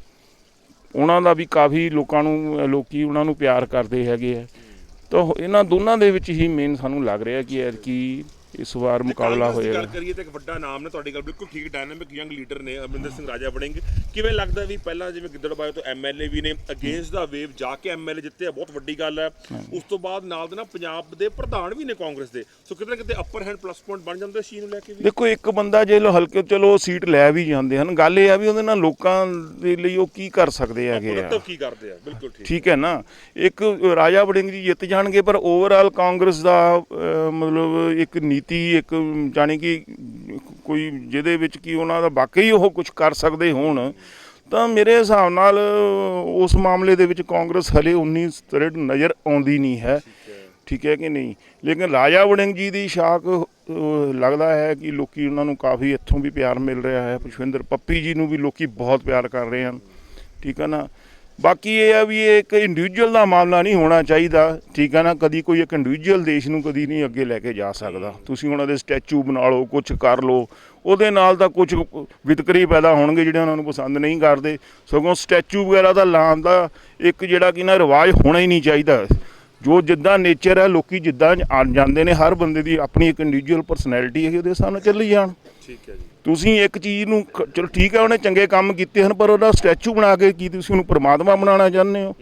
S5: ਉਹਨਾਂ ਦਾ ਵੀ ਕਾਫੀ ਲੋਕਾਂ ਨੂੰ ਅ, ਲੋਕੀ ਉਹਨਾਂ ਨੂੰ ਪਿਆਰ ਕਰਦੇ ਹੈਗੇ ਆ। ਤਾਂ ਇਹਨਾਂ ਦੋਨਾਂ ਦੇ ਵਿੱਚ ਹੀ ਮੇਨ ਸਾਨੂੰ ਲੱਗ ਰਿਹਾ ਕਿ ਯਾਰ ਕੀ ਇਸ ਵਾਰ ਮੁਕਾਬਲਾ ਹੋਏਗਾ।
S1: ਗੱਲ ਕਰੀਏ ਤਾਂ ਇੱਕ ਵੱਡਾ ਨਾਮ ਨੇ ਤੁਹਾਡੀ ਗੱਲ ਬਿਲਕੁਲ ਠੀਕ ਡਾਇਨਾਮਿਕ ਯੰਗ ਲੀਡਰ ਨੇ ਅਮਰਿੰਦਰ ਸਿੰਘ ਰਾਜਾ ਬਣੇਗੇ। ਕਿਵੇਂ ਲੱਗਦਾ ਵੀ ਪਹਿਲਾਂ ਜਿਵੇਂ ਗਿੱਦੜਬਾਏ ਤੋਂ ਐਮਐਲਏ ਵੀ ਨੇ ਅਗੇਂਸਟ ਦਾ ਵੇਵ ਜਾ ਕੇ ਐਮਐਲਏ ਜਿੱਤੇ ਆ ਬਹੁਤ ਵੱਡੀ ਗੱਲ ਹੈ। ਉਸ ਤੋਂ ਬਾਅਦ ਨਾਲ ਦੇ ਨਾਲ ਪੰਜਾਬ ਦੇ ਪ੍ਰਧਾਨ ਵੀ ਨੇ ਕਾਂਗਰਸ ਦੇ। ਸੋ ਕਿਤੇ ਨਾ ਕਿਤੇ ਅਪਰ ਹੈਂਡ ਪਲੱਸ ਪੁਆਇੰਟ ਬਣ ਜਾਂਦਾ ਚੀਜ਼ ਨੂੰ ਲੈ ਕੇ ਵੀ।
S5: ਦੇਖੋ ਇੱਕ ਬੰਦਾ ਜੇ ਲੋ ਹਲਕੇ ਚਲੋ ਸੀਟ ਲੈ ਵੀ ਜਾਂਦੇ ਹਨ। ਗੱਲ ਇਹ ਆ ਵੀ ਉਹਦੇ ਨਾਲ ਲੋਕਾਂ ਦੇ ਲਈ ਉਹ ਕੀ ਕਰ ਸਕਦੇ ਹੈਗੇ ਆ।
S1: ਕੀ ਕਰਦੇ ਆ ਬਿਲਕੁਲ ਠੀਕ।
S5: ਠੀਕ ਹੈ ਨਾ? ਇੱਕ ਰਾਜਾ ਵੜਿੰਗ ਜੀ ਜਿੱਤ ਜਾਣਗੇ ਪਰ ਓਵਰਆਲ ਕਾਂਗਰਸ ਦਾ ਮਤਲਬ ਇੱਕ ਨੀਤੀ ਇੱਕ, ਜਾਣੀ ਕਿ ਕੋਈ ਜਿਹਦੇ ਵਿੱਚ ਕੀ ਉਹਨਾਂ ਦਾ ਵਾਕਈ ਉਹ ਕੁਝ ਕਰ ਸਕਦੇ ਹੋਣ, ਤਾਂ ਮੇਰੇ ਹਿਸਾਬ ਨਾਲ ਉਸ ਮਾਮਲੇ ਦੇ ਵਿੱਚ ਕਾਂਗਰਸ ਹਲੇ 19 ਸਟਰੇਟ ਨਜ਼ਰ ਆਉਂਦੀ ਨਹੀਂ ਹੈ। ਠੀਕ ਹੈ ਕਿ ਨਹੀਂ? ਲੇਕਿਨ ਰਾਜਾ ਵੜਿੰਗ ਜੀ ਦੀ ਸ਼ਾਖ ਲੱਗਦਾ ਹੈ ਕਿ ਲੋਕੀ ਉਹਨਾਂ ਨੂੰ ਕਾਫੀ ਇੱਥੋਂ ਵੀ ਪਿਆਰ ਮਿਲ ਰਿਹਾ ਹੈ। ਪੁਸ਼ਵਿੰਦਰ ਪੱਪੀ ਜੀ ਨੂੰ ਵੀ ਲੋਕੀ ਬਹੁਤ ਪਿਆਰ ਕਰ ਰਹੇ ਹਨ। ਠੀਕ ਹੈ ਨਾ? ਬਾਕੀ ਇਹ ਆ ਵੀ ਇਹ ਇੱਕ ਇੰਡੀਵਿਜੂਅਲ ਦਾ ਮਾਮਲਾ ਨਹੀਂ ਹੋਣਾ ਚਾਹੀਦਾ, ਠੀਕ ਹੈ ਨਾ? ਕਦੀ ਕੋਈ ਇੱਕ ਇੰਡੀਵਿਜੂਅਲ ਦੇਸ਼ ਨੂੰ ਕਦੀ ਨਹੀਂ ਅੱਗੇ ਲੈ ਕੇ ਜਾ ਸਕਦਾ। ਤੁਸੀਂ ਉਹਨਾਂ ਦੇ ਸਟੈਚੂ ਬਣਾ ਲਓ ਕੁਝ ਕਰ ਲਓ, ਉਹਦੇ ਨਾਲ ਤਾਂ ਕੁਝ ਵਿਤਕਰੀ ਪੈਦਾ ਹੋਣਗੇ ਜਿਹੜੇ ਉਹਨਾਂ ਨੂੰ ਪਸੰਦ ਨਹੀਂ ਕਰਦੇ। ਸਗੋਂ ਸਟੈਚੂ ਵਗੈਰਾ ਦਾ ਲਾਉਣ ਦਾ ਇੱਕ ਜਿਹੜਾ ਕਿ ਨਾ ਰਿਵਾਜ ਹੋਣਾ ਹੀ ਨਹੀਂ ਚਾਹੀਦਾ। ਜੋ ਜਿੱਦਾਂ ਨੇਚਰ ਹੈ, ਲੋਕੀ ਜਿੱਦਾਂ ਆ ਜਾਂਦੇ ਨੇ, ਹਰ ਬੰਦੇ ਦੀ ਆਪਣੀ ਇੱਕ ਇੰਡੀਵਿਜੂਅਲ ਪਰਸਨੈਲਿਟੀ ਹੈ ਉਹਦੇ ਹਿਸਾਬ ਨਾਲ ਚੱਲੀ ਜਾਣ।
S1: ਠੀਕ ਹੈ ਜੀ।
S5: ਤੁਸੀਂ ਇੱਕ ਚੀਜ਼ ਨੂੰ ਚਲੋ ਠੀਕ ਹੈ ਉਹਨੇ ਚੰਗੇ ਕੰਮ ਕੀਤੇ ਹਨ ਪਰ ਉਹਦਾ ਸਟੈਚੂ ਬਣਾ ਕੇ ਕੀ ਤੁਸੀਂ ਉਹਨੂੰ ਪ੍ਰਮਾਤਮਾ ਬਣਾਉਣਾ ਚਾਹੁੰਦੇ ਹੋ?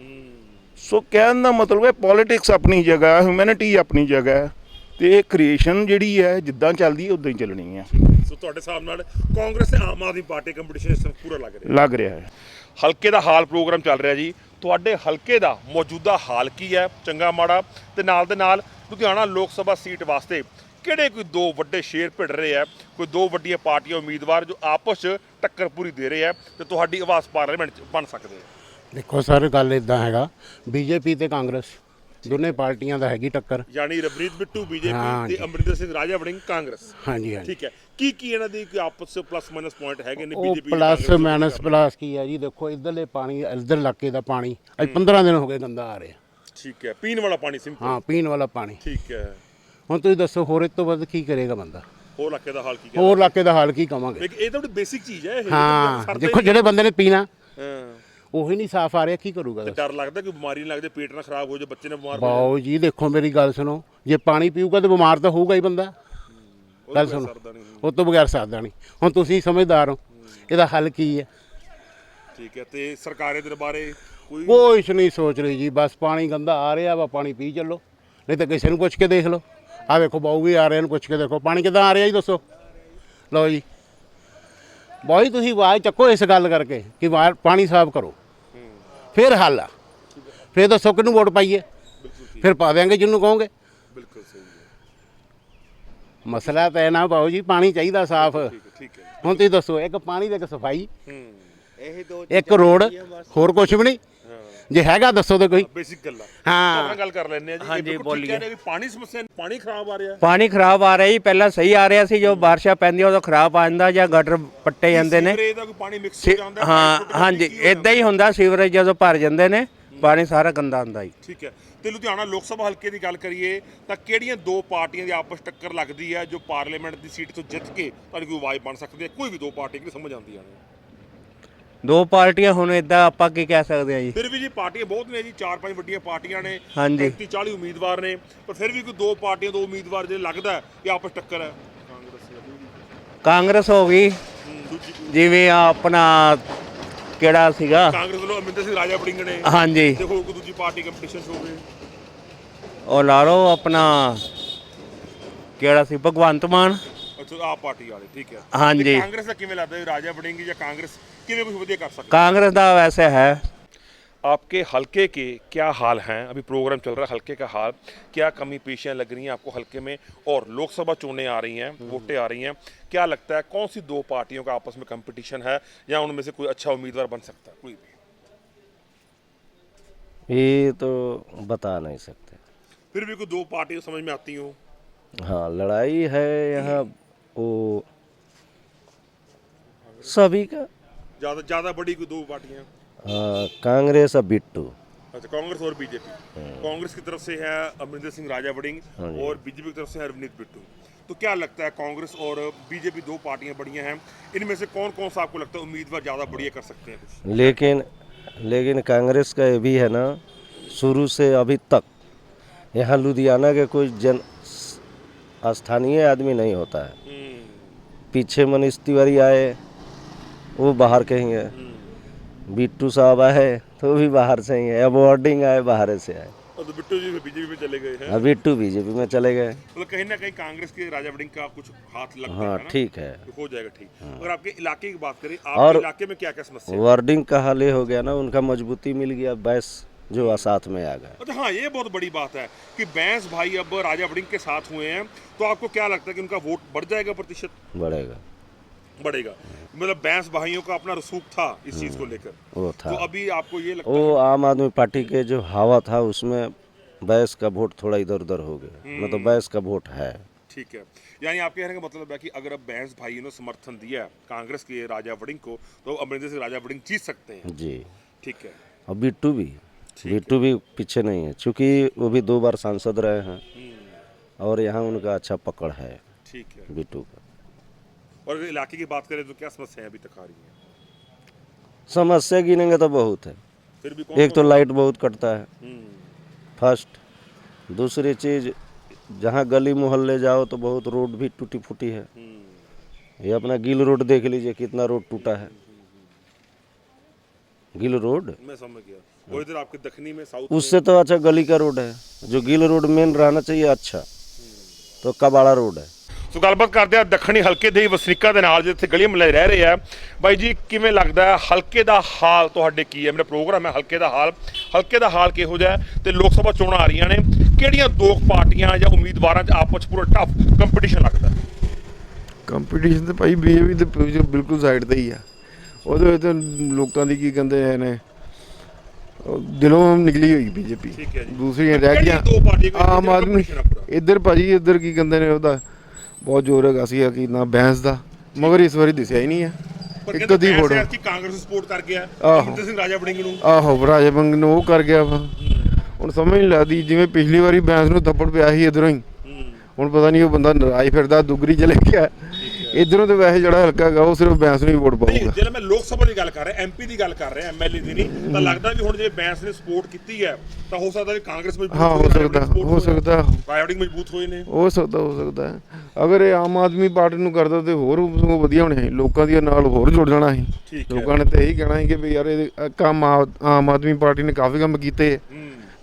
S5: ਸੋ ਕਹਿਣ ਦਾ ਮਤਲਬ ਹੈ ਪੋਲਿਟਿਕਸ ਆਪਣੀ ਜਗ੍ਹਾ ਹੈ ਹਿਊਮੈਨਿਟੀ ਆਪਣੀ ਜਗ੍ਹਾ ਹੈ ਤੇ ਇਹ ਕ੍ਰੀਏਸ਼ਨ ਜਿਹੜੀ ਹੈ ਜਿੱਦਾਂ ਚੱਲਦੀ ਹੈ ਉਦਾਂ ਹੀ ਚੱਲਣੀ ਹੈ।
S1: ਸੋ ਤੁਹਾਡੇ ਹਿਸਾਬ ਨਾਲ ਕਾਂਗਰਸ ਤੇ ਆਮ ਆਦਮੀ ਪਾਰਟੀ ਕੰਪੀਟੀਸ਼ਨ ਇਸ ਵਕਤ ਪੂਰਾ ਲੱਗ ਰਿਹਾ
S5: ਲੱਗ ਰਿਹਾ ਹੈ।
S1: ਹਲਕੇ ਦਾ ਹਾਲ ਪ੍ਰੋਗਰਾਮ ਚੱਲ ਰਿਹਾ ਜੀ। ਤੁਹਾਡੇ ਹਲਕੇ ਦਾ ਮੌਜੂਦਾ ਹਾਲ ਕੀ ਹੈ? ਚੰਗਾ ਮਾੜਾ ਤੇ ਨਾਲ ਦੇ ਨਾਲ ਲੁਧਿਆਣਾ ਲੋਕ ਸਭਾ ਸੀਟ ਵਾਸਤੇ ਕਿਹੜੇ ਕੋਈ ਦੋ ਵੱਡੇ ਸ਼ੇਰ ਭਿੜ ਰਹੇ ਆ ਕੋਈ ਦੋ ਵੱਡੀਆਂ ਪਾਰਟੀਆਂ ਉਮੀਦਵਾਰ ਜੋ ਆਪਸ 'ਚ ਟੱਕਰ ਪੂਰੀ ਦੇ ਰਹੇ ਆ ਤੇ ਤੁਹਾਡੀ ਆਵਾਜ਼ ਪਾਰਲੀਮੈਂਟ 'ਚ ਬਣ ਸਕਦੇ ਆ
S6: ਦੇਖੋ ਸਰ ਗੱਲ ਇਦਾਂ ਹੈਗਾ ਬੀਜੇਪੀ ਤੇ ਕਾਂਗਰਸ ਦੋਨੇ ਪਾਰਟੀਆਂ ਦਾ ਹੈਗੀ ਟੱਕਰ।
S1: ਯਾਨੀ ਰਵਨੀਤ ਬਿੱਟੂ ਬੀਜੇਪੀ ਤੇ। ਅਮਰਿੰਦਰ ਸਿੰਘ ਰਾਜਾ ਵੜਿੰਗ ਕਾਂਗਰਸ।
S6: ਹਾਂਜੀ ਹਾਂਜੀ।
S1: ਠੀਕ ਹੈ। ਕੀ ਕੀ ਇਹਨਾਂ ਦੀ ਕੋਈ ਆਪਸ ਵਿੱਚ ਪਲੱਸ ਮਾਈਨਸ ਪੁਆਇੰਟ ਹੈਗੇ ਨੇ ਬੀਜੇਪੀ
S6: ਪਲੱਸ ਮਾਈਨਸ ਪਲੱਸ ਕੀ ਹੈ ਜੀ? ਦੇਖੋ ਇਧਰਲੇ ਪਾਣੀ ਇਧਰ ਇਲਾਕੇ ਦਾ ਪਾਣੀ ਅੱਜ 15 ਦਿਨ ਹੋ ਗਏ ਗੰਦਾ ਆ ਰਿਹਾ।
S1: ਠੀਕ ਹੈ। ਪੀਣ ਵਾਲਾ ਪਾਣੀ ਸਿੰਪਲ
S6: ਹਾਂ ਪੀਣ ਵਾਲਾ ਪਾਣੀ।
S1: ਠੀਕ ਹੈ।
S6: ਹੁਣ ਤੁਸੀਂ ਦੱਸੋ ਹੋਰ ਇਸ ਤੋਂ ਵੱਧ ਕੀ ਕਰੇਗਾ ਬੰਦਾ?
S1: ਹੋਰ ਇਲਾਕੇ ਦਾ ਹਾਲ ਕੀ ਹੈ
S6: ਹੋਰ ਇਲਾਕੇ ਦਾ ਹਾਲ ਕੀ ਕਵਾਂਗੇ?
S1: ਇਹ ਤਾਂ ਬੜੀ ਬੇਸਿਕ ਚੀਜ਼ ਹੈ ਇਹ
S6: ਹਾਂ ਦੇਖੋ ਜਿਹੜੇ ਬੰਦੇ ਨੇ ਪੀਣਾ ਉਹੀ ਨਹੀਂ ਸਾਫ਼ ਆ ਰਿਹਾ ਕੀ ਕਰੂਗਾ?
S1: ਡਰ ਲੱਗਦਾ ਕਿ ਬਿਮਾਰੀ ਨਾ ਲੱਗਦੇ ਪੇਟ ਨਾ ਖਰਾਬ ਹੋ ਜਾਏ ਬੱਚੇ ਨੇ ਬਿਮਾਰ ਹੋ
S6: ਬਾਓ ਜੀ ਦੇਖੋ ਮੇਰੀ ਗੱਲ ਸੁਣੋ ਜੇ ਪਾਣੀ ਪੀਊਗਾ ਤਾਂ ਬਿਮਾਰ ਤਾਂ ਹੋਊਗਾ ਹੀ ਬੰਦਾ। ਗੱਲ ਸੁਣੋ ਉਹ ਤੋਂ ਬਗੈਰ ਸਰਦਾ ਨਹੀਂ। ਹੁਣ ਤੁਸੀਂ ਸਮਝਦਾਰ ਹੋ ਇਹਦਾ ਹੱਲ ਕੀ ਹੈ?
S1: ਠੀਕ ਹੈ ਤੇ ਸਰਕਾਰੇ ਦੇ ਬਾਰੇ ਕੋਈ
S6: ਕੁਛ ਨਹੀਂ ਸੋਚ ਰਹੀ ਜੀ ਬਸ ਪਾਣੀ ਗੰਦਾ ਆ ਰਿਹਾ ਵਾ ਪਾਣੀ ਪੀ ਚੱਲੋ ਨਹੀਂ ਤਾਂ ਕਿਸੇ ਨੂੰ ਪੁੱਛ ਕੇ ਦੇਖ ਲਓ। ਆ ਵੇਖੋ ਬਾਊ ਵੀ ਆ ਰਹੇ ਨੇ ਪੁੱਛ ਕੇ ਦੇਖੋ। ਪਾਣੀ ਕਿੱਦਾਂ ਆ ਰਿਹਾ ਜੀ ਦੱਸੋ? ਲਓ ਜੀ। ਜੀ ਤੁਸੀਂ ਆਵਾਜ਼ ਚੱਕੋ ਇਸ ਗੱਲ ਕਰਕੇ ਕਿ ਪਾਣੀ ਸਾਫ਼ ਕਰੋ। ਫਿਰ ਹੱਲ ਆ। ਫਿਰ ਦੱਸੋ ਕਿਹਨੂੰ ਵੋਟ ਪਾਈਏ? ਫਿਰ ਪਾ ਦਿਆਂਗੇ ਜਿਹਨੂੰ ਕਹੋਗੇ।
S1: ਬਿਲਕੁਲ ਸਹੀ ਹੈ।
S6: ਮਸਲਾ ਤਾਂ ਇਹ ਨਾ ਬਾਊ ਜੀ ਪਾਣੀ ਚਾਹੀਦਾ ਸਾਫ਼। ਹੁਣ ਤੁਸੀਂ ਦੱਸੋ ਇੱਕ ਪਾਣੀ ਤੇ ਇੱਕ ਸਫ਼ਾਈ
S1: ਹੂੰ।
S6: ਇੱਕ ਰੋਡ ਹੋਰ ਕੁਝ ਵੀ ਨਹੀਂ। ਜੇ ਹੈਗਾ ਦੱਸੋ ਤੇ ਕੋਈ।
S1: ਬੇਸਿਕ ਗੱਲਾਂ
S6: ਹਾਂ।
S1: ਆਪਾਂ ਗੱਲ ਕਰ ਲੈਂਦੇ ਆ ਜੀ। ਇਹ
S9: ਹਾਂਜੀ, ਬੋਲੀਏ।
S1: ਵੀ ਪਾਣੀ ਸਮੱਸਿਆ ਪਾਣੀ ਖਰਾਬ ਆ ਰਿਹਾ।
S9: ਪਾਣੀ ਖਰਾਬ ਆ ਰਿਹਾ ਜੀ ਪਹਿਲਾਂ ਸਹੀ ਆ ਰਿਹਾ ਸੀ ਜੋ ਬਾਰਿਸ਼ਾਂ ਪੈਂਦੀਆਂ ਉਦੋਂ ਖਰਾਬ ਆ ਜਾਂਦਾ ਜਾਂ ਗਟਰ ਪੱਟੇ ਜਾਂਦੇ ਨੇ।
S1: ਸੀਵਰੇਜ ਦਾ ਕੋਈ ਪਾਣੀ ਮਿਕਸ ਹੋ ਜਾਂਦਾ ਹੈ,
S9: ਹਾਂਜੀ ਇਦਾਂ ਹੀ ਹੁੰਦਾ ਸੀਵਰੇਜ ਜਦੋਂ ਭਰ ਜਾਂਦੇ ਨੇ ਪਾਣੀ ਸਾਰਾ ਗੰਦਾ ਹੁੰਦਾ ਜੀ।
S1: ਠੀਕ ਹੈ। ਤੇ ਲੁਧਿਆਣਾ ਲੋਕ ਸਭਾ ਹਲਕੇ ਦੀ ਗੱਲ ਕਰੀਏ ਤਾਂ ਕਿਹੜੀਆਂ ਦੋ ਪਾਰਟੀਆਂ ਦੀ ਆਪਸ ਟੱਕਰ ਲੱਗਦੀ ਹੈ ਜੋ ਪਾਰਲੀਮੈਂਟ ਦੀ ਸੀਟ ਤੋਂ ਜਿੱਤ ਕੇ ਤੁਹਾਡੀ ਕੋਈ ਆਵਾਜ਼ ਬਣ ਸਕਦੀ ਹੈ? ਕੋਈ ਵੀ ਦੋ ਪਾਰਟੀ ਕਿ ਸਮਝ ਆਉਂਦੀਆਂ ਨੇ
S9: ਦੋ ਪਾਰਟੀਆਂ ਹੁਣ ਇਦਾਂ ਆਪਾਂ ਕੀ ਕਹਿ ਸਕਦੇ ਆ ਜੀ।
S1: ਫਿਰ ਵੀ ਜੀ ਪਾਰਟੀਆਂ ਬਹੁਤ ਨੇ ਜੀ ਚਾਰ ਪੰਜ ਵੱਡੀਆਂ ਪਾਰਟੀਆਂ ਨੇ
S9: ਹਾਂਜੀ।
S1: 35 40 ਉਮੀਦਵਾਰ ਨੇ ਪਰ ਫਿਰ ਵੀ ਕੋਈ ਦੋ ਪਾਰਟੀਆਂ ਦੋ ਉਮੀਦਵਾਰ ਜਿਹੜੇ ਲੱਗਦਾ ਕਿ ਆਪਸ ਟੱਕਰ ਹੈ। ਕਾਂਗਰਸ
S9: ਹੋ ਗਈ। ਜਿਵੇਂ ਆ ਆਪਣਾ ਕਿਹੜਾ ਸੀਗਾ?
S1: ਕਾਂਗਰਸ ਵੱਲੋਂ ਅਮਰਿੰਦਰ ਸਿੰਘ ਰਾਜਾ ਵੜਿੰਗ ਨੇ।
S9: ਹਾਂਜੀ।
S1: ਤੇ ਹੋਰ ਕੋਈ ਦੂਜੀ ਪਾਰਟੀ ਕੰਪੀਟੀਸ਼ਨ ਹੋ ਗਏ
S9: ਉਹ ਲਾ ਲਓ ਆਪਣਾ ਕਿਹੜਾ ਸੀ? ਭਗਵੰਤ ਮਾਨ।
S1: ਅੱਛਾ ਆਪ ਪਾਰਟੀ ਵਾਲੇ ਠੀਕ ਹੈ।
S9: ਹਾਂਜੀ।
S1: ਕਾਂਗਰਸ ਦਾ ਕਿਵੇਂ ਲੱਗਦਾ ਰਾਜਾ ਵੜਿੰਗ ਜਾਂ ਕਾਂਗਰਸ? ਕਿਵੇਂ ਕੁਝ ਵਧੀਆ ਕਰ ਸਕਦੀ
S9: कांग्रेस ਦਾ वैसे है
S1: आपके हलके के क्या हाल हैं अभी प्रोग्राम चल रहा है हलके का हाल क्या कमी पेशियां लग रही हैं आपको हलके में और लोकसभा चुनें आ रही हैं वोटें आ रही हैं क्या लगता है कौन सी दो पार्टियों का आपस में कंपटीशन है या उनमें से कोई अच्छा उम्मीदवार बन सकता है कोई भी
S10: ये तो बता नहीं सकते
S1: फिर भी कोई दो पार्टियां समझ में आती हो
S10: हाँ लड़ाई है यहाँ वो सभी का
S1: ज़्यादा ज़्यादा बड़ी कोई दो पार्टियाँ।
S10: हाँ, कांग्रेस और बिट्टू।
S1: अच्छा कांग्रेस और बीजेपी। कांग्रेस की तरफ़ से है अमरिंदर सिंह राजा वड़िंग
S10: हाँ
S1: और बीजेपी की तरफ़ से है रवनीत बिट्टू। तो क्या लगता है कांग्रेस और बीजेपी दो पार्टियाँ बढ़िया हैं? इनमें से कौन कौन सा आपको लगता है उम्मीदवार ज़्यादा बढ़िया कर सकते हैं? कुछ
S10: लेकिन लेकिन कांग्रेस का ये भी है ना शुरू से अभी तक यहाँ लुधियाना के कोई जन स्थानीय आदमी नहीं होता है। पीछे मनीष तिवारी आए वो बाहर के ही। है बिट्टू साहब आए तो भी बाहर से ही है अब वार्डिंग आए बाहर से आए।
S1: और तो बिट्टू जी बीजेपी में चले गए हैं।
S10: बिट्टू बीजेपी में चले गए।
S1: मतलब कहीं ना कहीं कांग्रेस के राजा वड़िंग का कुछ हाथ लगता
S10: हाँ
S1: है
S10: ठीक है।
S1: तो हो जाएगा ठीक। अगर आपके इलाके की बात करें आपके
S10: और-
S1: इलाके में क्या क्या समस्या है?
S10: वार्डिंग का हाल हो गया ना उनका मजबूती मिल गया बैस जो साथ में आ गए।
S1: अच्छा हाँ ये बहुत बड़ी बात है कि बैंस भाई अब राजा वड़िंग के साथ हुए हैं तो आपको क्या लगता है कि उनका वोट बढ़ जाएगा प्रतिशत?
S10: बढ़ेगा।
S1: बढ़ेगा। मतलब बैंस भाइयों का अपना रसूख था इस चीज़ को लेकर।
S10: वो था।
S1: तो अभी आपको ये लगता
S10: वो आम आदमी पार्टी के जो हवा था उसमें बैस का वोट थोड़ा इधर उधर हो गया। मतलब बैस का वोट है।
S1: ठीक है। यानी आपके कहने का मतलब है कि अगर अब बैंस भाई ने समर्थन दिया कांग्रेस के राजा वड़िंग को तो अमरिंदर सिंह राजा वड़िंग जीत सकते हैं।
S10: जी।
S1: ठीक है।
S10: और बिट्टू भी। बिट्टू भी पीछे नहीं है क्योंकि वो भी दो बार सांसद रहे हैं। और यहाँ उनका अच्छा पकड़ है
S1: ठीक है।
S10: बिट्टू का।
S1: और अगर इलाके की बात करें तो क्या समस्याएँ अभी तक आ रही हैं?
S10: समस्या गिनेंगे तो बहुत है।
S1: फिर भी कौन
S10: एक तो लाइट बहुत कटता है।
S1: हम्म,
S10: फ़र्स्ट दूसरी चीज़ जहाँ गली मोहल्ले जाओ तो बहुत रोड भी टूटी फूटी है ये अपना गिल रोड देख लीजिए कितना रोड टूटा है। गिल रोड?
S1: मैं समझ गया। और इधर आपके दक्षिणी में साउथ
S10: उससे तो अच्छा गली का रोड है। जो गिल रोड मेन रहना चाहिए अच्छा। तो कबाड़ा रोड है।
S1: ਸੋ ਗੱਲਬਾਤ ਕਰਦੇ ਆ ਦੱਖਣੀ ਹਲਕੇ ਦੇ ਵਸਨੀਕਾਂ ਦੇ ਨਾਲ ਜਿੱਥੇ ਗਲੀ ਮੁਹੱਲੇ ਰਹਿ ਰਹੇ ਆ। ਬਾਈ ਜੀ ਕਿਵੇਂ ਲੱਗਦਾ ਹੈ ਹਲਕੇ ਦਾ ਹਾਲ ਤੁਹਾਡੇ ਕੀ ਹੈ? ਮੇਰਾ ਪ੍ਰੋਗਰਾਮ ਹੈ ਹਲਕੇ ਦਾ ਹਾਲ। ਹਲਕੇ ਦਾ ਹਾਲ ਕਿਹੋ ਜਿਹਾ ਤੇ ਲੋਕ ਸਭਾ ਚੋਣਾਂ ਆ ਰਹੀਆਂ ਨੇ। ਕਿਹੜੀਆਂ ਦੋ ਪਾਰਟੀਆਂ ਜਾਂ ਉਮੀਦਵਾਰਾਂ 'ਚ ਆਪਸ ਪੂਰਾ ਟਫ ਕੰਪੀਟੀਸ਼ਨ ਲੱਗਦਾ?
S11: ਕੰਪੀਟੀਸ਼ਨ ਤੇ ਭਾਈ ਬੀਜੇਪੀ ਤੇ ਬਿਲਕੁਲ- ਬਿਲਕੁਲ ਸਾਈਡ ਤੇ ਹੀ ਆ। ਉਹਦੇ ਵਿੱਚ ਲੋਕਾਂ ਦੀ ਕੀ ਕਹਿੰਦੇ ਨੇ ਦਿਲੋਂ ਨਿਕਲੀ ਹੋਈ ਬੀਜੇਪੀ।
S1: ਠੀਕ ਹੈ ਜੀ।
S11: ਦੂਸਰੀਆਂ ਰਹਿ ਗਈਆਂ।
S1: ਦੋ
S11: ਆਮ ਆਦਮੀ? ਇੱਧਰ ਭਾਜੀ ਇੱਧਰ ਕੀ ਕਹਿੰਦੇ ਨੇ ਉਹਦਾ? ਬਹੁਤ ਜ਼ੋਰ ਹੈਗਾ ਸੀ ਕਿ ਨਾ ਬੈਂਸ ਦਾ ਮਗਰ ਇਸ ਵਾਰੀ ਦਿਸਿਆ ਹੀ ਨਹੀਂ ਹੈ। ਇੱਕ ਵੋਟ
S1: ਯਾਰ ਕਿ ਕਾਂਗਰਸ ਸਪੋਰਟ ਕਰ ਗਿਆ।
S11: ਆਹੋ।
S1: ਅਮਰਿੰਦਰ ਸਿੰਘ ਰਾਜਾ ਵੜਿੰਗ ਨੂੰ?
S11: ਆਹੋ ਰਾਜਾ ਬੰਗ ਨੂੰ ਉਹ ਕਰ ਗਿਆ ਹੁਣ ਸਮਝ ਨਹੀਂ ਲੱਗਦੀ ਜਿਵੇਂ ਪਿਛਲੀ ਵਾਰੀ ਬੈਂਸ ਨੂੰ ਥੱਪੜ ਪਿਆ ਸੀ ਇਧਰੋਂ ਹੀ। ਹੁਣ ਪਤਾ ਨਹੀਂ ਉਹ ਬੰਦਾ ਨਰਾਜ ਫਿਰਦਾ ਦੁਗਰੀ ਚਲੇ ਗਿਆ। ਇਧਰੋਂ ਤੇ ਵੈਸੇ ਜਿਹੜਾ ਹਲਕਾ ਹੈਗਾ ਉਹ ਸਿਰਫ ਬੈਂਸ ਨੂੰ ਹੀ ਵੋਟ
S1: ਨਹੀਂ
S11: ਪਾਊਗਾ
S1: ਮੈਂ ਲੋਕ ਸਭਾ ਦੀ ਗੱਲ ਕਰ ਰਿਹਾ ਐਮਪੀ ਦੀ ਗੱਲ ਕਰ ਰਿਹਾ ਐਮਐਲਏ ਦੀ ਨਹੀਂ ਤਾਂ ਲੱਗਦਾ ਵੀ ਹੁਣ ਜੇ ਬੈਂਸ ਨੇ ਸਪੋਰਟ ਕੀਤੀ ਹੈ ਤਾਂ ਹੋ ਸਕਦਾ ਵੀ ਕਾਂਗਰਸ ਮਜ਼ਬੂਤ
S11: ਹਾਂ ਹੋ ਸਕਦਾ ਹੋ ਸਕਦਾ
S1: ਰਾਜਾ ਵੜਿੰਗ ਮਜ਼ਬੂਤ ਹੋਏ ਨੇ
S11: ਹੋ ਸਕਦਾ ਹੋ ਸਕਦਾ ਹੈ। ਅਗਰ ਇਹ ਆਮ ਆਦਮੀ ਪਾਰਟੀ ਨੂੰ ਕਰਦਾ ਤੇ ਹੋਰ ਸਗੋਂ ਵਧੀਆ ਹੋਣੇ ਸੀ ਲੋਕਾਂ ਦੀ ਨਾਲ ਹੋਰ ਜੁੜ ਜਾਣਾ ਸੀ
S1: ਠੀਕ ਹੈ।
S11: ਲੋਕਾਂ ਨੇ ਤੇ ਇਹੀ ਕਹਿਣਾ ਸੀ ਕਿ ਵੀ ਯਾਰ ਇਹ ਕੰਮ ਆ- ਆਮ ਆਦਮੀ ਪਾਰਟੀ ਨੇ ਕਾਫੀ ਕੰਮ ਕੀਤੇ ਹੈ।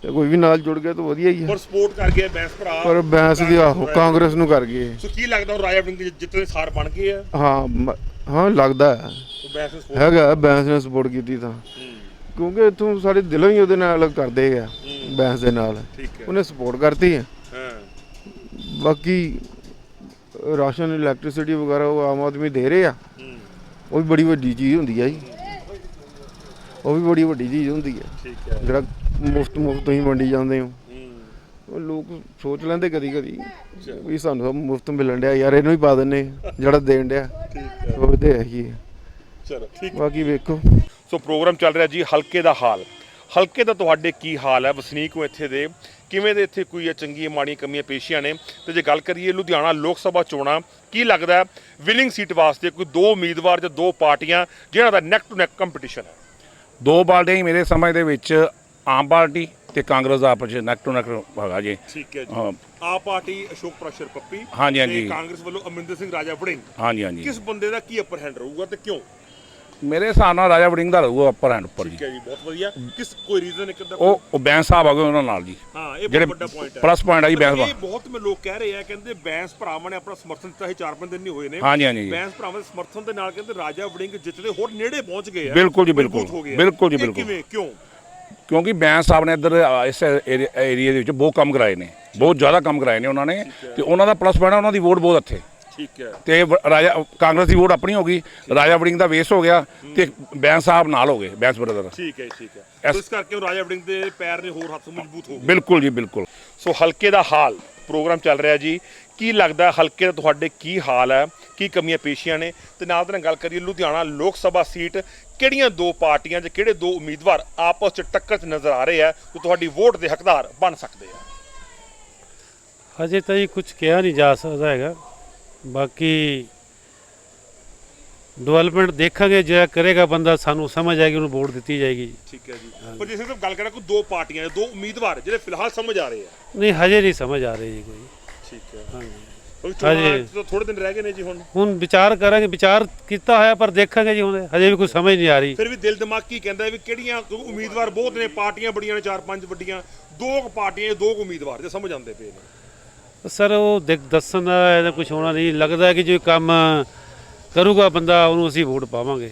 S11: ਤੇ ਕੋਈ ਵੀ ਨਾਲ ਜੁੜ ਗਿਆ ਤਾਂ ਵਧੀਆ ਹੀ ਹੈ
S1: ਪਰ ਸਪੋਰਟ ਕਰ ਗਿਆ ਬੈਂਸ ਭਰਾ।
S11: ਪਰ ਬੈਂਸ ਦੀ ਆਹੋ ਕਾਂਗਰਸ ਨੂੰ ਕਰ ਗਏ
S1: ਸੋ ਕੀ ਲੱਗਦਾ ਹੁਣ ਰਾਜਾ ਵੜਿੰਗ ਦੇ ਜਿੱਤਨੇ ਸਾਰ ਬਣ ਗਏ ਆ?
S11: ਹਾਂ ਮ- ਹਾਂ ਲੱਗਦਾ ਹੈ।
S1: ਉਹ ਬੈਂਸ ਨੇ support
S11: ਹੈਗਾ ਬੈਂਸ ਨੇ ਸਪੋਰਟ ਕੀਤੀ ਤਾਂ। ਕਿਉਂਕਿ ਇਥੋਂ ਸਾਡੇ ਦਿਲੋਂ ਹੀ ਉਹਦੇ ਨਾਲ ਕਰਦੇ ਆ ਬੈਂਸ ਦੇ ਨਾਲ।
S1: ਠੀਕ ਹੈ।
S11: ਉਹਨੇ ਸਪੋਰਟ ਕਰਤੀ ਹੈ
S1: ਹਾਂ।
S11: ਬਾਕੀ ਰਾਸ਼ਨ ਇਲੈਕਟ੍ਰਿਸਿਟੀ ਵਗੈਰਾ ਉਹ ਆਮ ਆਦਮੀ ਦੇ ਰਹੇ ਆ। ਉਹ ਵੀ ਬੜੀ ਵੱਡੀ ਚੀਜ਼ ਹੁੰਦੀ ਹੈ ਜੀ। ਉਹ ਵੀ ਬੜੀ ਵੱਡੀ ਚੀਜ਼ ਹੁੰਦੀ ਹੈ
S1: ਠੀਕ ਹੈ।
S11: ਜਿਹੜਾ ਮੁਫਤ ਮੁਫਤ ਤੁਸੀਂ ਵੰਡੀ ਜਾਂਦੇ ਹੋ। ਉਹ ਲੋਕ ਸੋਚ ਲੈਂਦੇ ਕਦੀ ਕਦੀ ਵੀ ਸਾਨੂੰ ਤਾਂ ਮੁਫਤ ਮਿਲਣ ਡਿਆ ਯਾਰ ਇਹਨੂੰ ਹੀ ਪਾ ਦਿੰਨੇ ਜਿਹੜਾ ਦੇਣ ਡਿਆ। ਉਹ ਤੇ ਹੈ ਹੀ ਹੈ।
S1: ਚਲੋ ਠੀਕ
S11: ਬਾਕੀ ਵੇਖੋ।
S1: ਸੋ ਪ੍ਰੋਗਰਾਮ ਚੱਲ ਰਿਹਾ ਜੀ ਹਲਕੇ ਦਾ ਹਾਲ। ਹਲਕੇ ਦਾ ਤੁਹਾਡੇ ਕੀ ਹਾਲ ਹੈ? ਵਸਨੀਕ ਹੋ ਇੱਥੇ ਦੇ। ਕਿਵੇਂ ਦੇ ਇੱਥੇ ਕੋਈ ਚੰਗੀਆਂ ਮਾੜੀਆਂ ਕਮੀਆਂ ਪੇਸ਼ੀਆਂ ਨੇ? ਤੇ ਜੇ ਗੱਲ ਕਰੀਏ ਲੁਧਿਆਣਾ ਲੋਕ ਸਭਾ ਚੋਣਾਂ ਕੀ ਲੱਗਦਾ ਹੈ? ਵਿਨਿੰਗ ਸੀਟ ਵਾਸਤੇ ਕੋਈ ਦੋ ਉਮੀਦਵਾਰ ਜਾਂ ਦੋ ਪਾਰਟੀਆਂ ਜਿਨ੍ਹਾਂ ਦਾ ਨੈਕ ਟੂ ਨੈਕ ਕੰਪੀਟੀਸ਼ਨ ਹੈ?
S5: ਦੋ ਪਾਰਟੀਆਂ ਹੀ ਮੇਰੇ ਸਮਝ ਦੇ ਵਿੱਚ ਆਮ ਪਾਰਟੀ ਤੇ ਕਾਂਗਰਸ ਦਾ ਆਪਸ ਵਿੱਚ ਨੈਕ ਟੂ ਨੈਕ ਹੈਗਾ ਜੀ।
S1: ਠੀਕ ਹੈ ਜੀ।
S5: ਹਾਂ।
S1: ਆਪ ਪਾਰਟੀ ਅਸ਼ੋਕ ਪ੍ਰਸ਼ਰ ਪੱਪੀ
S5: ਹਾਂਜੀ,
S1: ਤੇ
S5: ਹਾਂਜੀ।
S1: ਕਾਂਗਰਸ ਵੱਲੋਂ ਅਮਰਿੰਦਰ ਸਿੰਘ ਰਾਜਾ ਵੜਿੰਗ।
S5: ਹਾਂਜੀ ਹਾਂਜੀ।
S1: ਕਿਸ ਬੰਦੇ ਦਾ ਕੀ ਅਪਰ ਹੈਂਡ ਰਹੂਗਾ ਤੇ ਕਿਉਂ?
S5: ਮੇਰੇ ਹਿਸਾਬ ਨਾਲ ਰਾਜਾ ਵੜਿੰਗ ਦਾ ਰਹੂਗਾ ਉੱਪਰ ਹੈਂਡ ਉੱਪਰ ਜੀ।
S1: ਠੀਕ ਹੈ ਜੀ ਬਹੁਤ ਵਧੀਆ। ਕਿਸ ਕੋਈ ਰੀਜ਼ਨ ਇੱਕ ਦਾ
S5: ਉਹ ਉਹ ਬੈਂਸ ਸਾਹਿਬ ਆ ਗਏ ਉਹਨਾਂ ਨਾਲ ਜੀ।
S1: ਹਾਂ ਇਹ ਬਹੁਤ ਵੱਡਾ ਪੁਆਇੰਟ ਹੈ।
S5: ਪਲੱਸ ਪੁਆਇੰਟ ਆ ਜੀ ਬੈਂਸ ਦਾ।
S1: ਇਹ ਬਹੁਤ ਮੇ ਲੋਕ ਕਹਿ ਰਹੇ ਆ ਕਹਿੰਦੇ ਬੈਂਸ ਭਰਾਵਾਂ ਨੇ ਆਪਣਾ ਸਮਰਥਨ ਦਿੱਤਾ ਸੀ 4-5 ਦਿਨ ਨਹੀਂ ਹੋਏ ਨੇ।
S5: ਹਾਂਜੀ, ਹਾਂਜੀ।
S1: ਬੈਂਸ ਭਰਾਵਾਂ ਦੇ ਸਮਰਥਨ ਦੇ ਨਾਲ ਕਹਿੰਦੇ ਰਾਜਾ ਵੜਿੰਗ ਜਿੱਤਦੇ ਹੋਰ ਨੇੜੇ ਪਹੁੰਚ ਗਏ ਆ।
S5: ਬਿਲਕੁਲ ਜੀ,
S1: ਮਜ਼ਬੂਤ
S5: ਬਿਲਕੁਲ।
S1: ਹੋ ਗਏ ਆ।
S5: ਬਿਲਕੁਲ ਜੀ,
S1: ਇਹ
S5: ਬਿਲਕੁਲ।
S1: ਕਿਵੇਂ? ਕਿਉਂ?
S5: ਕਿਉਂਕਿ ਬੈਂਸ ਸਾਹਿਬ ਨੇ ਇੱਧਰ ਇਸ ਏਰੀਆ ਦੇ ਵਿੱਚ ਬਹੁਤ ਕੰਮ ਕਰਾਏ ਨੇ। ਬਹੁਤ ਜ਼ਿਆਦਾ ਕੰਮ ਕਰਾਏ ਨੇ ਉਹਨਾਂ ਨੇ। ਤੇ ਉਹਨਾਂ ਦਾ ਪਲੱਸ ਪੁਆਇੰਟ ਉਹਨਾਂ ਦੀ ਵੋਟ ਬਹੁਤ ਅੱਛੇ
S1: ਠੀਕ ਹੈ।
S5: ਤੇ ਵ- ਰਾਜਾ ਕਾਂਗਰਸ ਦੀ ਵੋਟ ਆਪਣੀ ਹੋ ਗਈ। ਰਾਜਾ ਵੜਿੰਗ ਦਾ ਵੇਸ ਹੋ ਗਿਆ ਤੇ ਬੈਂਸ ਸਾਹਿਬ ਨਾਲ ਹੋ ਗਏ ਬੈਂਸ ਬ੍ਰਦਰ
S1: ਠੀਕ ਹੈ ਠੀਕ ਹੈ।
S5: ਇਸ
S1: ਕਰਕੇ ਉਹ ਰਾਜਾ ਵੜਿੰਗ ਦੇ ਪੈਰ ਨੇ ਹੋਰ ਹੱਥ ਮਜ਼ਬੂਤ ਹੋ ਗਏ।
S5: ਬਿਲਕੁਲ ਜੀ ਬਿਲਕੁਲ।
S1: ਸੋ ਹਲਕੇ ਦਾ ਹਾਲ ਪ੍ਰੋਗਰਾਮ ਚੱਲ ਰਿਹਾ ਜੀ। ਕੀ ਲੱਗਦਾ ਹਲਕੇ ਦਾ ਤੁਹਾਡੇ ਕੀ ਹਾਲ ਹੈ ਕੀ ਕਮੀਆਂ ਪੇਸ਼ੀਆਂ ਨੇ? ਤੇ ਨਾਲ ਦੇ ਗੱਲ ਕਰੀਏ ਲੁਧਿਆਣਾ ਲੋਕ ਸਭਾ ਸੀਟ ਕਿਹੜੀਆਂ ਦੋ ਪਾਰਟੀਆਂ ਜਾਂ ਕਿਹੜੇ ਦੋ ਉਮੀਦਵਾਰ ਆਪਸ ਚ ਟੱਕਰ ਚ ਨਜ਼ਰ ਆ ਰਹੇ ਆ ਉਹ ਤੁਹਾਡੀ ਵੋਟ ਦੇ ਹੱਕਦਾਰ ਬਣ ਸਕਦੇ ਆ?
S7: ਹਜੇ ਤਾਂ ਜੀ ਕੁਝ ਕਿਹਾ ਨਹੀਂ ਜਾ ਸਕਦਾ ਹੈਗਾ। ਬਾਕੀ ਡਿਵੈਲਪਮੈਂਟ ਦੇਖਾਂਗੇ ਜਿਹੜਾ ਕਰੇਗਾ ਬੰਦਾ ਸਾਨੂੰ ਸਮਝ ਆਏਗੀ ਉਹਨੂੰ ਵੋਟ ਦਿੱਤੀ ਜਾਏਗੀ
S1: ਠੀਕ ਹੈ ਜੀ। ਪਰ ਜੇ ਸਿਰਫ ਗੱਲ ਕਰਾਂ ਕੋਈ ਦੋ ਪਾਰਟੀਆਂ ਦੋ ਉਮੀਦਵਾਰ ਜਿਹੜੇ ਫਿਲਹਾਲ ਸਮਝ ਆ ਰਹੇ ਆ?
S7: ਨਹੀਂ ਹਜੇ ਨਹੀਂ ਸਮਝ ਆ ਰਹੀ ਜੀ ਕੋਈ।
S1: ਠੀਕ ਹੈ।
S7: ਹਾਂਜੀ। ਹਜੇ-
S1: ਥੋੜੇ ਦਿਨ ਰਹਿ ਗਏ ਨੇ ਜੀ ਹੁਣ।
S7: ਹੁਣ ਵਿਚਾਰ ਕਰਾਂਗੇ ਵਿਚਾਰ ਕੀਤਾ ਹੋਇਆ ਪਰ ਦੇਖਾਂਗੇ ਜੀ ਹੁਣ ਹਜੇ ਵੀ ਕੋਈ ਸਮਝ ਨਹੀਂ ਆ ਰਹੀ।
S1: ਫਿਰ ਵੀ ਦਿਲ ਦਿਮਾਗ ਕੀ ਕਹਿੰਦਾ ਹੈ ਵੀ ਕਿਹੜੀਆਂ ਕਿਉਂਕਿ ਉਮੀਦਵਾਰ ਬਹੁਤ ਨੇ ਪਾਰਟੀਆਂ ਬੜੀਆਂ ਨੇ ਚਾਰ ਪੰਜ ਵੱਡੀਆਂ। ਦੋ ਕੁ ਪਾਰਟੀਆਂ ਦੋ ਕੁ ਉਮੀਦਵਾਰ ਜੇ ਸਮਝ ਆਉਂਦੇ ਪਏ ਨੇ।
S7: ਸਰ ਉਹ ਦੇਖ ਦੱਸਣ ਦਾ ਇਹਦਾ ਕੁਝ ਹੋਣਾ ਨਹੀਂ। ਲੱਗਦਾ ਕਿ ਜੋ ਕੰਮ ਕਰੂਗਾ ਬੰਦਾ ਉਹਨੂੰ ਅਸੀਂ ਵੋਟ ਪਾਵਾਂਗੇ।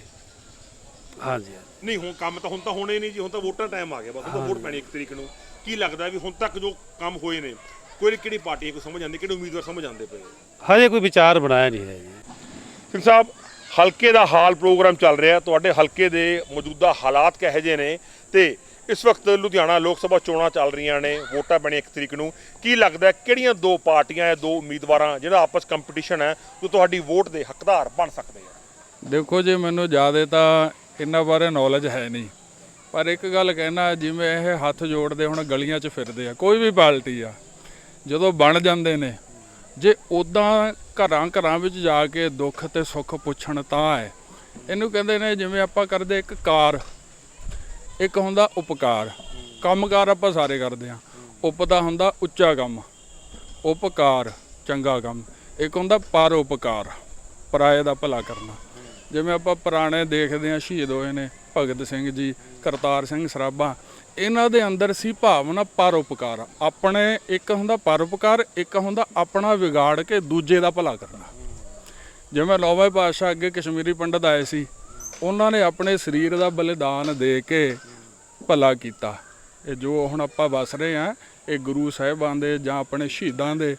S7: ਹਾਂਜੀ
S1: ਨਹੀਂ ਹੁਣ ਕੰਮ ਤਾਂ ਹੁਣ ਤਾਂ ਹੋਣੇ ਨਹੀਂ ਜੀ ਹੁਣ ਤਾਂ ਵੋਟਾਂ ਟਾਈਮ ਆ ਗਿਆ। ਬਸ ਹੁਣ ਤਾਂ ਵੋਟ ਪੈਣੀ ਇੱਕ ਤਰੀਕ ਨੂੰ। ਕੀ ਲੱਗਦਾ ਵੀ ਹੁਣ ਤੱਕ ਜੋ ਕੰਮ ਹੋਏ ਨੇ ਕੋਈ ਕਿਹੜੀ ਪਾਰਟੀ ਕੋਈ ਸਮਝ ਆਉਂਦੀ ਕਿਹੜੇ ਉਮੀਦਵਾਰ ਸਮਝ ਆਉਂਦੇ ਪਏ?
S7: ਹਜੇ ਕੋਈ ਵਿਚਾਰ ਬਣਾਇਆ ਨਹੀਂ ਹੈ ਜੀ।
S1: ਸਿੰਘ ਸਾਹਿਬ ਹਲਕੇ ਦਾ ਹਾਲ ਪ੍ਰੋਗਰਾਮ ਚੱਲ ਰਿਹਾ ਤੁਹਾਡੇ ਹਲਕੇ ਦੇ ਮੌਜੂਦਾ ਹਾਲਾਤ ਕਿਹੋ ਜਿਹੇ ਨੇ? ਤੇ ਇਸ ਵਕਤ ਲੁਧਿਆਣਾ ਲੋਕ ਸਭਾ ਚੋਣਾਂ ਚੱਲ ਰਹੀਆਂ ਨੇ ਵੋਟਾਂ ਪੈਣੀਆਂ ਇੱਕ ਤਰੀਕ ਨੂੰ। ਕੀ ਲੱਗਦਾ ਕਿਹੜੀਆਂ ਦੋ ਪਾਰਟੀਆਂ ਜਾਂ ਦੋ ਉਮੀਦਵਾਰਾਂ ਜਿਹੜਾ ਆਪਸ ਕੰਪੀਟੀਸ਼ਨ ਹੈ ਉਹ ਤੁਹਾਡੀ ਵੋਟ ਦੇ ਹੱਕਦਾਰ ਬਣ ਸਕਦੇ ਆ?
S8: ਦੇਖੋ ਜੀ ਮੈਨੂੰ ਜ਼ਿਆਦਾ ਤਾਂ ਇਹਨਾਂ ਬਾਰੇ ਨੌਲੇਜ ਹੈ ਨਹੀਂ। ਪਰ ਇੱਕ ਗੱਲ ਕਹਿਣਾ ਜਿਵੇਂ ਇਹ ਹੱਥ ਜੋੜਦੇ ਹੁਣ ਗਲੀਆਂ 'ਚ ਫਿਰਦੇ ਆ ਕੋਈ ਵੀ ਪਾਰਟੀ ਆ ਜਦੋਂ ਬਣ ਜਾਂਦੇ ਨੇ, ਜੇ ਉਦਾਂ ਘਰਾਂ ਘਰਾਂ ਵਿੱਚ ਜਾ ਕੇ ਦੁੱਖ ਤੇ ਸੁੱਖ ਪੁੱਛਣ ਤਾਂ ਹੈ। ਇਹਨੂੰ ਕਹਿੰਦੇ ਨੇ ਜਿਵੇਂ ਆਪਾਂ ਕਰਦੇ ਇੱਕ ਕਾਰ, ਇੱਕ ਹੁੰਦਾ ਉਪਕਾਰ। ਕੰਮਕਾਰ ਆਪਾਂ ਸਾਰੇ ਕਰਦੇ ਆ ਉਪ ਦਾ ਹੁੰਦਾ ਉੱਚਾ ਕੰਮ, ਉਪਕਾਰ ਚੰਗਾ ਕੰਮ। ਇੱਕ ਹੁੰਦਾ ਪਰਉਪਕਾਰ, ਪਰਾਏ ਦਾ ਭਲਾ ਕਰਨਾ। ਜਿਵੇਂ ਆਪਾਂ ਪੁਰਾਣੇ ਦੇਖਦੇ ਆ ਸ਼ਹੀਦ ਹੋਏ ਨੇ ਭਗਤ ਸਿੰਘ ਜੀ, ਕਰਤਾਰ ਸਿੰਘ ਸਰਾਭਾ, ਇਹਨਾਂ ਦੇ ਅੰਦਰ ਸੀ ਭਾਵਨਾ ਪਰਉਪਕਾਰ ਆਪਣੇ ਇੱਕ ਹੁੰਦਾ ਪਰਉਪਕਾਰ ਇੱਕ ਹੁੰਦਾ ਆਪਣਾ ਵਿਗਾੜ ਕੇ ਦੂਜੇ ਦਾ ਭਲਾ ਕਰਨਾ। ਜਿਵੇਂ ਨੌਵੇਂ ਪਾਤਸ਼ਾਹ ਅੱਗੇ ਕਸ਼ਮੀਰੀ ਪੰਡਤ ਆਏ ਸੀ, ਉਹਨਾਂ ਨੇ ਆਪਣੇ ਸਰੀਰ ਦਾ ਬਲੀਦਾਨ ਦੇ ਕੇ ਭਲਾ ਕੀਤਾ। ਇਹ ਜੋ ਹੁਣ ਆਪਾਂ ਵਸ ਰਹੇ ਆ ਇਹ ਗੁਰੂ ਸਾਹਿਬਾਨ ਦੇ ਜਾਂ ਆਪਣੇ ਸ਼ਹੀਦਾਂ ਦੇ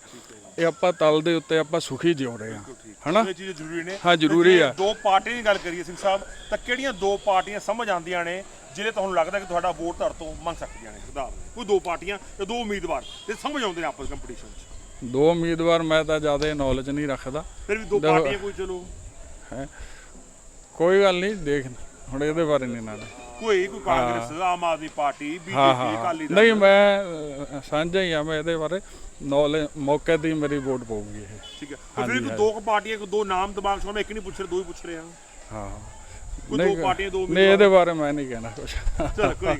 S8: ਇਹ ਆਪਾਂ ਤਲ ਦੇ ਉੱਤੇ ਆਪਾਂ ਸੁਖੀ ਜਿਉ ਰਹੇ ਆ ਹਨਾ?
S1: ਇਹ ਚੀਜ਼ਾਂ ਜ਼ਰੂਰੀ ਨੇ।
S8: ਹਾਂ, ਜ਼ਰੂਰੀ ਆ।
S1: ਦੋ ਪਾਰਟੀਆਂ ਦੀ ਗੱਲ ਕਰੀਏ ਸਿੰਘ ਸਾਹਿਬ ਤਾਂ ਕਿਹੜੀਆਂ ਦੋ ਪਾਰਟੀਆਂ ਸਮਝ ਆਉਂਦੀਆਂ ਨੇ ਜਿਹੜੇ ਤੁਹਾਨੂੰ ਲੱਗਦਾ ਕਿ ਤੁਹਾਡਾ ਵੋਟ ਤੁਹਾਡੇ ਤੋਂ ਮੰਗ ਸਕਦੀਆਂ ਨੇ? ਸਰਦਾਰ ਕੋਈ ਦੋ ਪਾਰਟੀਆਂ ਤੇ ਦੋ ਉਮੀਦਵਾਰ ਤੇ ਸਮਝ ਆਉਂਦੇ ਨੇ ਆਪਸ ਕੰਪੀਟੀਸ਼ਨ 'ਚ।
S8: ਦੋ ਉਮੀਦਵਾਰ ਮੈਂ ਤਾਂ ਜ਼ਿਆਦਾ ਨੌਲੇਜ ਨਹੀਂ ਰੱਖਦਾ।
S1: ਫਿਰ ਵੀ ਦੋ ਪਾਰਟੀਆਂ ਕੋਈ ਚਲੋ।
S8: ਕੋਈ ਗੱਲ ਨਹੀਂ ਦੇਖ ਹੁਣ ਇਹਦੇ ਬਾਰੇ ਨਹੀਂ ਨਾ।
S1: ਕੋਈ ਕੋਈ ਕਾਂਗਰਸ ਆਮ ਆਦਮੀ ਪਾਰਟੀ ਬੀਜੇਪੀ ਅਕਾਲੀ ਦਲ।
S8: ਨਹੀਂ ਮੈਂ ਸਾਂਝਾ ਹੀ ਆ ਮੈਂ ਇਹਦੇ ਬਾਰੇ ਨੌਲੇਜ ਮੌਕੇ ਹੀ ਮੇਰੀ ਵੋਟ ਪਊਗੀ ਇਹ।
S1: ਠੀਕ ਹੈ। ਤੇ ਫਿਰ ਕੋਈ ਦੋ ਕੁ ਪਾਰਟੀਆਂ ਕੋਈ ਦੋ ਨਾਮ ਦਿਮਾਗ 'ਚ ਮੈਂ ਇੱਕ ਨਹੀਂ ਪੁੱਛ ਰਿਹਾ ਦੋ ਹੀ ਪੁੱਛ ਰਿਹਾ।
S8: ਹਾਂ।
S1: ਕੋਈ ਦੋ ਪਾਰਟੀਆਂ ਦੋ
S8: ਨਹੀਂ ਇਹਦੇ ਬਾਰੇ ਮੈਂ ਨਹੀਂ ਕਹਿਣਾ ਕੁਝ
S1: ਚਲ ਕੋਈ ਗੱਲ